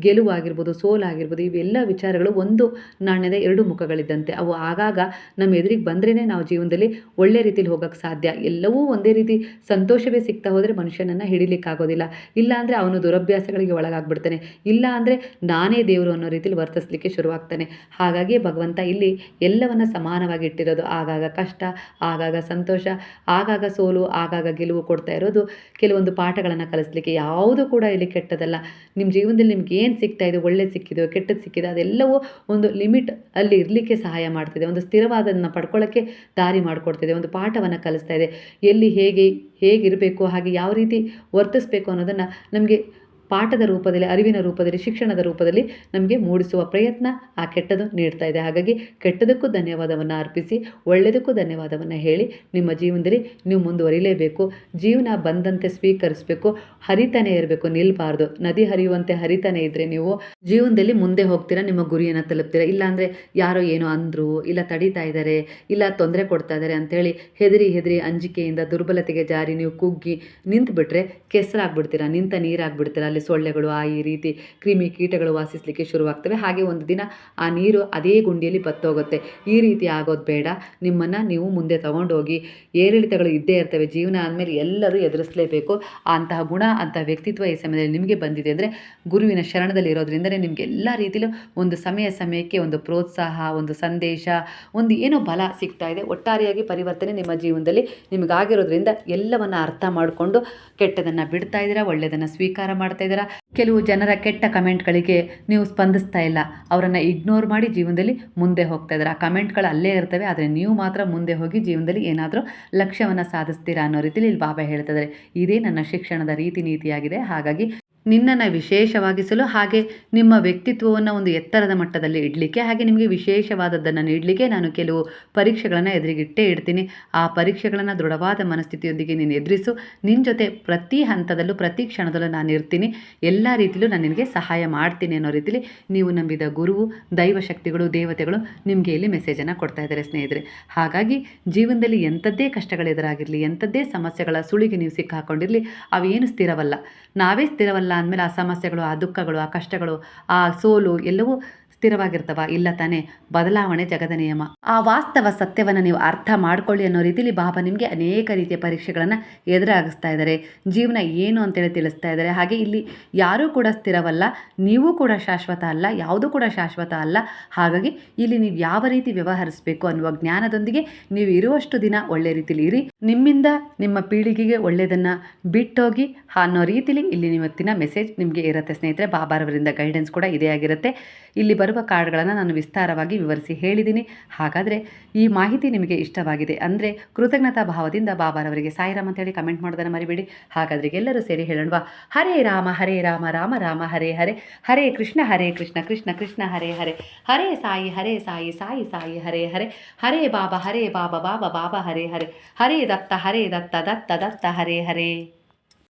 ಗೆಲುವು ಆಗಿರ್ಬೋದು ಸೋಲಾಗಿರ್ಬೋದು, ಇವೆಲ್ಲ ವಿಚಾರಗಳು ಒಂದು ನಾಣ್ಯದ ಎರಡು ಮುಖಗಳಿದ್ದಂತೆ. ಅವು ಆಗಾಗ ನಮ್ಮ ಎದುರಿಗೆ ಬಂದ್ರೇ ನಾವು ಜೀವನದಲ್ಲಿ ಒಳ್ಳೆ ರೀತಿಲಿ ಹೋಗೋಕ್ಕೆ ಸಾಧ್ಯ. ಎಲ್ಲವೂ ಒಂದೇ ರೀತಿ ಸಂತೋಷವೇ ಸಿಗ್ತಾ ಹೋದರೆ ಮನುಷ್ಯನನ್ನು ಹಿಡಿಲಿಕ್ಕಾಗೋದಿಲ್ಲ. ಇಲ್ಲಾಂದರೆ ಅವನು ದುರಭ್ಯಾಸಗಳಿಗೆ ಒಳಗಾಗ್ಬಿಡ್ತಾನೆ. ಇಲ್ಲ ಅಂದರೆ ನಾನೇ ದೇವರು ಅನ್ನೋ ರೀತಿಲಿ ವರ್ತಿಸ್ಲಿಕ್ಕೆ ಶುರುವಾಗ್ತಾನೆ. ಹಾಗಾಗಿ ಭಗವಂತ ಇಲ್ಲಿ ಎಲ್ಲವನ್ನು ಸಮಾನವಾಗಿ ಇಟ್ಟಿರೋದು. ಆಗಾಗ ಕಷ್ಟ, ಆಗಾಗ ಸಂತೋಷ, ಆಗಾಗ ಸೋಲು, ಆಗಾಗ ಗೆಲುವು ಕೊಡ್ತಾ ಇರೋದು. ಕೆಲವೊಂದು ಪಾಠಗಳನ್ನು ಕಲಿಸ್ಲಿಕ್ಕೆ ಯಾವುದು ಕೂಡ ಇಲ್ಲಿ ಕೆಟ್ಟದಲ್ಲ. ನಿಮ್ಮ ಜೀವನದಲ್ಲಿ ನಿಮ್ಗೆ ಏನು ಸಿಗ್ತಾ ಇದೆ ಒಳ್ಳೆ ಸಿಕ್ಕಿದೆಯೋ ಕೆಟ್ಟದ್ದು ಸಿಕ್ಕಿದೆ ಅದೆಲ್ಲವೂ ಒಂದು ಲಿಮಿಟ್ ಅಲ್ಲಿ ಇರಲಿಕ್ಕೆ ಸಹಾಯ ಮಾಡ್ತಿದೆ. ಒಂದು ಸ್ಥಿರವಾದದನ್ನು ಪಡ್ಕೊಳ್ಳೋಕ್ಕೆ ದಾರಿ ಮಾಡಿಕೊಡ್ತಿದೆ. ಒಂದು ಪಾಠವನ್ನು ಕಲಿಸ್ತಾ ಇದೆ. ಎಲ್ಲಿ ಹೇಗೆ, ಹೇಗಿರಬೇಕು, ಹಾಗೆ ಯಾವ ರೀತಿ ವರ್ತಿಸ್ಬೇಕು ಅನ್ನೋದನ್ನು ನಮಗೆ ಪಾಠದ ರೂಪದಲ್ಲಿ, ಅರಿವಿನ ರೂಪದಲ್ಲಿ, ಶಿಕ್ಷಣದ ರೂಪದಲ್ಲಿ ನಮಗೆ ಮೂಡಿಸುವ ಪ್ರಯತ್ನ ಆ ಕೆಟ್ಟದು ನೀಡ್ತಾ ಇದೆ. ಹಾಗಾಗಿ ಕೆಟ್ಟದಕ್ಕೂ ಧನ್ಯವಾದವನ್ನು ಅರ್ಪಿಸಿ ಒಳ್ಳೆಯದಕ್ಕೂ ಧನ್ಯವಾದವನ್ನು ಹೇಳಿ ನಿಮ್ಮ ಜೀವನದಲ್ಲಿ ನೀವು ಮುಂದುವರಿಲೇಬೇಕು ಜೀವನ ಬಂದಂತೆ ಸ್ವೀಕರಿಸಬೇಕು. ಹರಿತಾನೆ ಇರಬೇಕು, ನಿಲ್ಬಾರ್ದು. ನದಿ ಹರಿಯುವಂತೆ ಹರಿತಾನೆ ಇದ್ದರೆ ನೀವು ಜೀವನದಲ್ಲಿ ಮುಂದೆ ಹೋಗ್ತೀರಾ, ನಿಮ್ಮ ಗುರಿಯನ್ನು ತಲುಪ್ತೀರಾ? ಇಲ್ಲಾಂದರೆ ಯಾರೋ ಏನೋ ಅಂದರು, ಇಲ್ಲ ತಡೀತಾ ಇದ್ದಾರೆ ಇಲ್ಲ ತೊಂದರೆ ಕೊಡ್ತಾ ಇದ್ದಾರೆ ಅಂತೇಳಿ ಹೆದರಿ ಹೆದರಿ ಅಂಜಿಕೆಯಿಂದ ದುರ್ಬಲತೆಗೆ ಜಾರಿ ನೀವು ಕುಗ್ಗಿ ನಿಂತುಬಿಟ್ರೆ ಕೆಸರಾಗ್ಬಿಡ್ತೀರಾ, ನಿಂತ ನೀರಾಗ್ಬಿಡ್ತೀರಾ? ಸೊಳ್ಳೆಗಳು, ಆ ಈ ರೀತಿ ಕ್ರಿಮಿ ಕೀಟಗಳು ವಾಸಿಸಲಿಕ್ಕೆ ಶುರುವಾಗ್ತವೆ. ಹಾಗೆ ಒಂದು ದಿನ ಆ ನೀರು ಅದೇ ಗುಂಡಿಯಲ್ಲಿ ಬತ್ತೋಗುತ್ತೆ. ಈ ರೀತಿ ಆಗೋದು ಬೇಡ. ನಿಮ್ಮನ್ನು ನೀವು ಮುಂದೆ ತಗೊಂಡೋಗಿ ಏರಿಳಿತಗಳು ಇದ್ದೇ ಇರ್ತವೆ. ಜೀವನ ಆದಮೇಲೆ ಎಲ್ಲರೂ ಎದುರಿಸಲೇಬೇಕು. ಅಂತಹ ಗುಣ, ಅಂತಹ ವ್ಯಕ್ತಿತ್ವ ಈ ಸಮಯದಲ್ಲಿ ನಿಮಗೆ ಬಂದಿದೆ ಅಂದರೆ ಗುರುವಿನ ಶರಣದಲ್ಲಿ ಇರೋದ್ರಿಂದಲೇ ನಿಮಗೆ ಎಲ್ಲ ರೀತಿಯಲ್ಲೂ ಒಂದು ಸಮಯ, ಸಮಯಕ್ಕೆ ಒಂದು ಪ್ರೋತ್ಸಾಹ, ಒಂದು ಸಂದೇಶ, ಒಂದು ಏನೋ ಬಲ ಸಿಗ್ತಾ ಇದೆ. ಒಟ್ಟಾರೆಯಾಗಿ ಪರಿವರ್ತನೆ ನಿಮ್ಮ ಜೀವನದಲ್ಲಿ ನಿಮಗಾಗಿರೋದ್ರಿಂದ ಎಲ್ಲವನ್ನು ಅರ್ಥ ಮಾಡಿಕೊಂಡು ಕೆಟ್ಟದನ್ನು ಬಿಡ್ತಾ ಇದ್ದೀರಾ ಒಳ್ಳೆಯದನ್ನು ಸ್ವೀಕಾರ ಮಾಡ್ತಾ ಇದ್ದೀರಾ ಕೆಲವು ಜನರ ಕೆಟ್ಟ ಕಮೆಂಟ್ಗಳಿಗೆ ನೀವು ಸ್ಪಂದಿಸ್ತಾ ಇಲ್ಲ. ಅವರನ್ನು ಇಗ್ನೋರ್ ಮಾಡಿ ಜೀವನದಲ್ಲಿ ಮುಂದೆ ಹೋಗ್ತಾ ಇದ್ದಾರೆ. ಆ ಕಮೆಂಟ್ಗಳು ಅಲ್ಲೇ ಇರ್ತವೆ, ಆದರೆ ನೀವು ಮಾತ್ರ ಮುಂದೆ ಹೋಗಿ ಜೀವನದಲ್ಲಿ ಏನಾದರೂ ಲಕ್ಷ್ಯವನ್ನು ಸಾಧಿಸ್ತೀರಾ ಅನ್ನೋ ರೀತಿಯಲ್ಲಿ ಇಲ್ಲಿ ಬಾಬಾ ಹೇಳ್ತಿದ್ದಾರೆ ಇದೇ ನನ್ನ ಶಿಕ್ಷಣದ ರೀತಿ ನೀತಿಯಾಗಿದೆ ಹಾಗಾಗಿ ನಿನ್ನನ್ನು ವಿಶೇಷವಾಗಿಸಲು ಹಾಗೆ ನಿಮ್ಮ ವ್ಯಕ್ತಿತ್ವವನ್ನು ಒಂದು ಎತ್ತರದ ಮಟ್ಟದಲ್ಲಿ ಇಡಲಿಕ್ಕೆ, ಹಾಗೆ ನಿಮಗೆ ವಿಶೇಷವಾದದ್ದನ್ನು ನೀಡಲಿಕ್ಕೆ ನಾನು ಕೆಲವು ಪರೀಕ್ಷೆಗಳನ್ನು ಎದುರಿಗಿಟ್ಟೇ ಇಡ್ತೀನಿ. ಆ ಪರೀಕ್ಷೆಗಳನ್ನು ದೃಢವಾದ ಮನಸ್ಥಿತಿಯೊಂದಿಗೆ ನೀನು ಎದುರಿಸು. ನಿನ್ನ ಜೊತೆ ಪ್ರತಿ ಹಂತದಲ್ಲೂ, ಪ್ರತಿ ಕ್ಷಣದಲ್ಲೂ ನಾನು ಇರ್ತೀನಿ. ಎಲ್ಲ ರೀತಿಯಲ್ಲೂ ನಾನು ನಿನಗೆ ಸಹಾಯ ಮಾಡ್ತೀನಿ ಅನ್ನೋ ರೀತಿಯಲ್ಲಿ ನೀವು ನಂಬಿದ ಗುರುವು ದೈವಶಕ್ತಿಗಳು ದೇವತೆಗಳು ನಿಮಗೆ ಇಲ್ಲಿ ಮೆಸೇಜನ್ನು ಕೊಡ್ತಾ ಇದ್ದಾರೆ ಸ್ನೇಹಿತರೆ. ಹಾಗಾಗಿ ಜೀವನದಲ್ಲಿ ಎಂಥದ್ದೇ ಕಷ್ಟಗಳು ಎದುರಾಗಿರಲಿ, ಎಂಥದ್ದೇ ಸಮಸ್ಯೆಗಳ ಸುಳಿಗೆ ನೀವು ಸಿಕ್ಕಾಕೊಂಡಿರಲಿ ಅವೇನು ಸ್ಥಿರವಲ್ಲ. ನಾವೇ ಸ್ಥಿರವಲ್ಲ ಅಂದಮೇಲೆ ಆ ಸಮಸ್ಯೆಗಳು, ಆ ದುಃಖಗಳು, ಆ ಕಷ್ಟಗಳು, ಆ ಸೋಲು ಎಲ್ಲವೂ ಸ್ಥಿರವಾಗಿರ್ತವ, ಇಲ್ಲ ತಾನೇ? ಬದಲಾವಣೆ ಜಗದ ನಿಯಮ. ಆ ವಾಸ್ತವ ಸತ್ಯವನ್ನು ನೀವು ಅರ್ಥ ಮಾಡ್ಕೊಳ್ಳಿ ಅನ್ನೋ ರೀತಿಲಿ ಬಾಬಾ ನಿಮಗೆ ಅನೇಕ ರೀತಿಯ ಪರೀಕ್ಷೆಗಳನ್ನು ಎದುರಾಗಿಸ್ತಾ ಇದ್ದಾರೆ. ಜೀವನ ಏನು ಅಂತೇಳಿ ತಿಳಿಸ್ತಾ ಇದ್ದಾರೆ. ಹಾಗೆ ಇಲ್ಲಿ ಯಾರೂ ಕೂಡ ಸ್ಥಿರವಲ್ಲ, ನೀವು ಕೂಡ ಶಾಶ್ವತ ಅಲ್ಲ, ಯಾವುದೂ ಕೂಡ ಶಾಶ್ವತ ಅಲ್ಲ. ಹಾಗಾಗಿ ಇಲ್ಲಿ ನೀವು ಯಾವ ರೀತಿ ವ್ಯವಹರಿಸಬೇಕು ಅನ್ನುವ ಜ್ಞಾನದೊಂದಿಗೆ ನೀವು ಇರುವಷ್ಟು ದಿನ ಒಳ್ಳೆ ರೀತಿಲಿ ಇರಿ. ನಿಮ್ಮಿಂದ ನಿಮ್ಮ ಪೀಳಿಗೆಗೆ ಒಳ್ಳೆಯದನ್ನು ಬಿಟ್ಟೋಗಿ ಅನ್ನೋ ರೀತಿಲಿ ಇಲ್ಲಿ ಇವತ್ತಿನ ಮೆಸೇಜ್ ನಿಮಗೆ ಇರುತ್ತೆ ಸ್ನೇಹಿತರೆ. ಬಾಬಾರವರಿಂದ ಗೈಡೆನ್ಸ್ ಕೂಡ ಇದೇ ಆಗಿರುತ್ತೆ. ಇಲ್ಲಿ ಬರುವ ಕಾರ್ಡ್ಗಳನ್ನು ನಾನು ವಿಸ್ತಾರವಾಗಿ ವಿವರಿಸಿ ಹೇಳಿದ್ದೀನಿ. ಹಾಗಾದರೆ ಈ ಮಾಹಿತಿ ನಿಮಗೆ ಇಷ್ಟವಾಗಿದೆ ಅಂದರೆ ಕೃತಜ್ಞತಾ ಭಾವದಿಂದ ಬಾಬಾರವರಿಗೆ ಸಾಯಿರಾಮ್ ಅಂತೇಳಿ ಕಮೆಂಟ್ ಮಾಡೋದನ್ನು ಮರಿಬೇಡಿ. ಹಾಗಾದರೆ ಎಲ್ಲರೂ ಸೇರಿ ಹೇಳೋಣವಾ? ಹರೇ ರಾಮ ಹರೇ ರಾಮ ರಾಮ ರಾಮ, ಹರೇ ಹರೇ. ಹರೇ ಕೃಷ್ಣ ಹರೇ ಕೃಷ್ಣ ಕೃಷ್ಣ ಕೃಷ್ಣ, ಹರೇ ಹರೇ. ಹರೇ ಸಾಯಿ ಹರೇ ಸಾಯಿ ಸಾಯಿ ಸಾಯಿ, ಹರೇ ಹರೇ. ಹರೇ ಬಾಬಾ ಹರೇ ಬಾಬಾ ಬಾಬಾ ಬಾಬಾ, ಹರೇ ಹರೇ. ಹರೇ ದತ್ತ ಹರೇ ದತ್ತ ದತ್ತ ದತ್ತ, ಹರೇ ಹರೇ.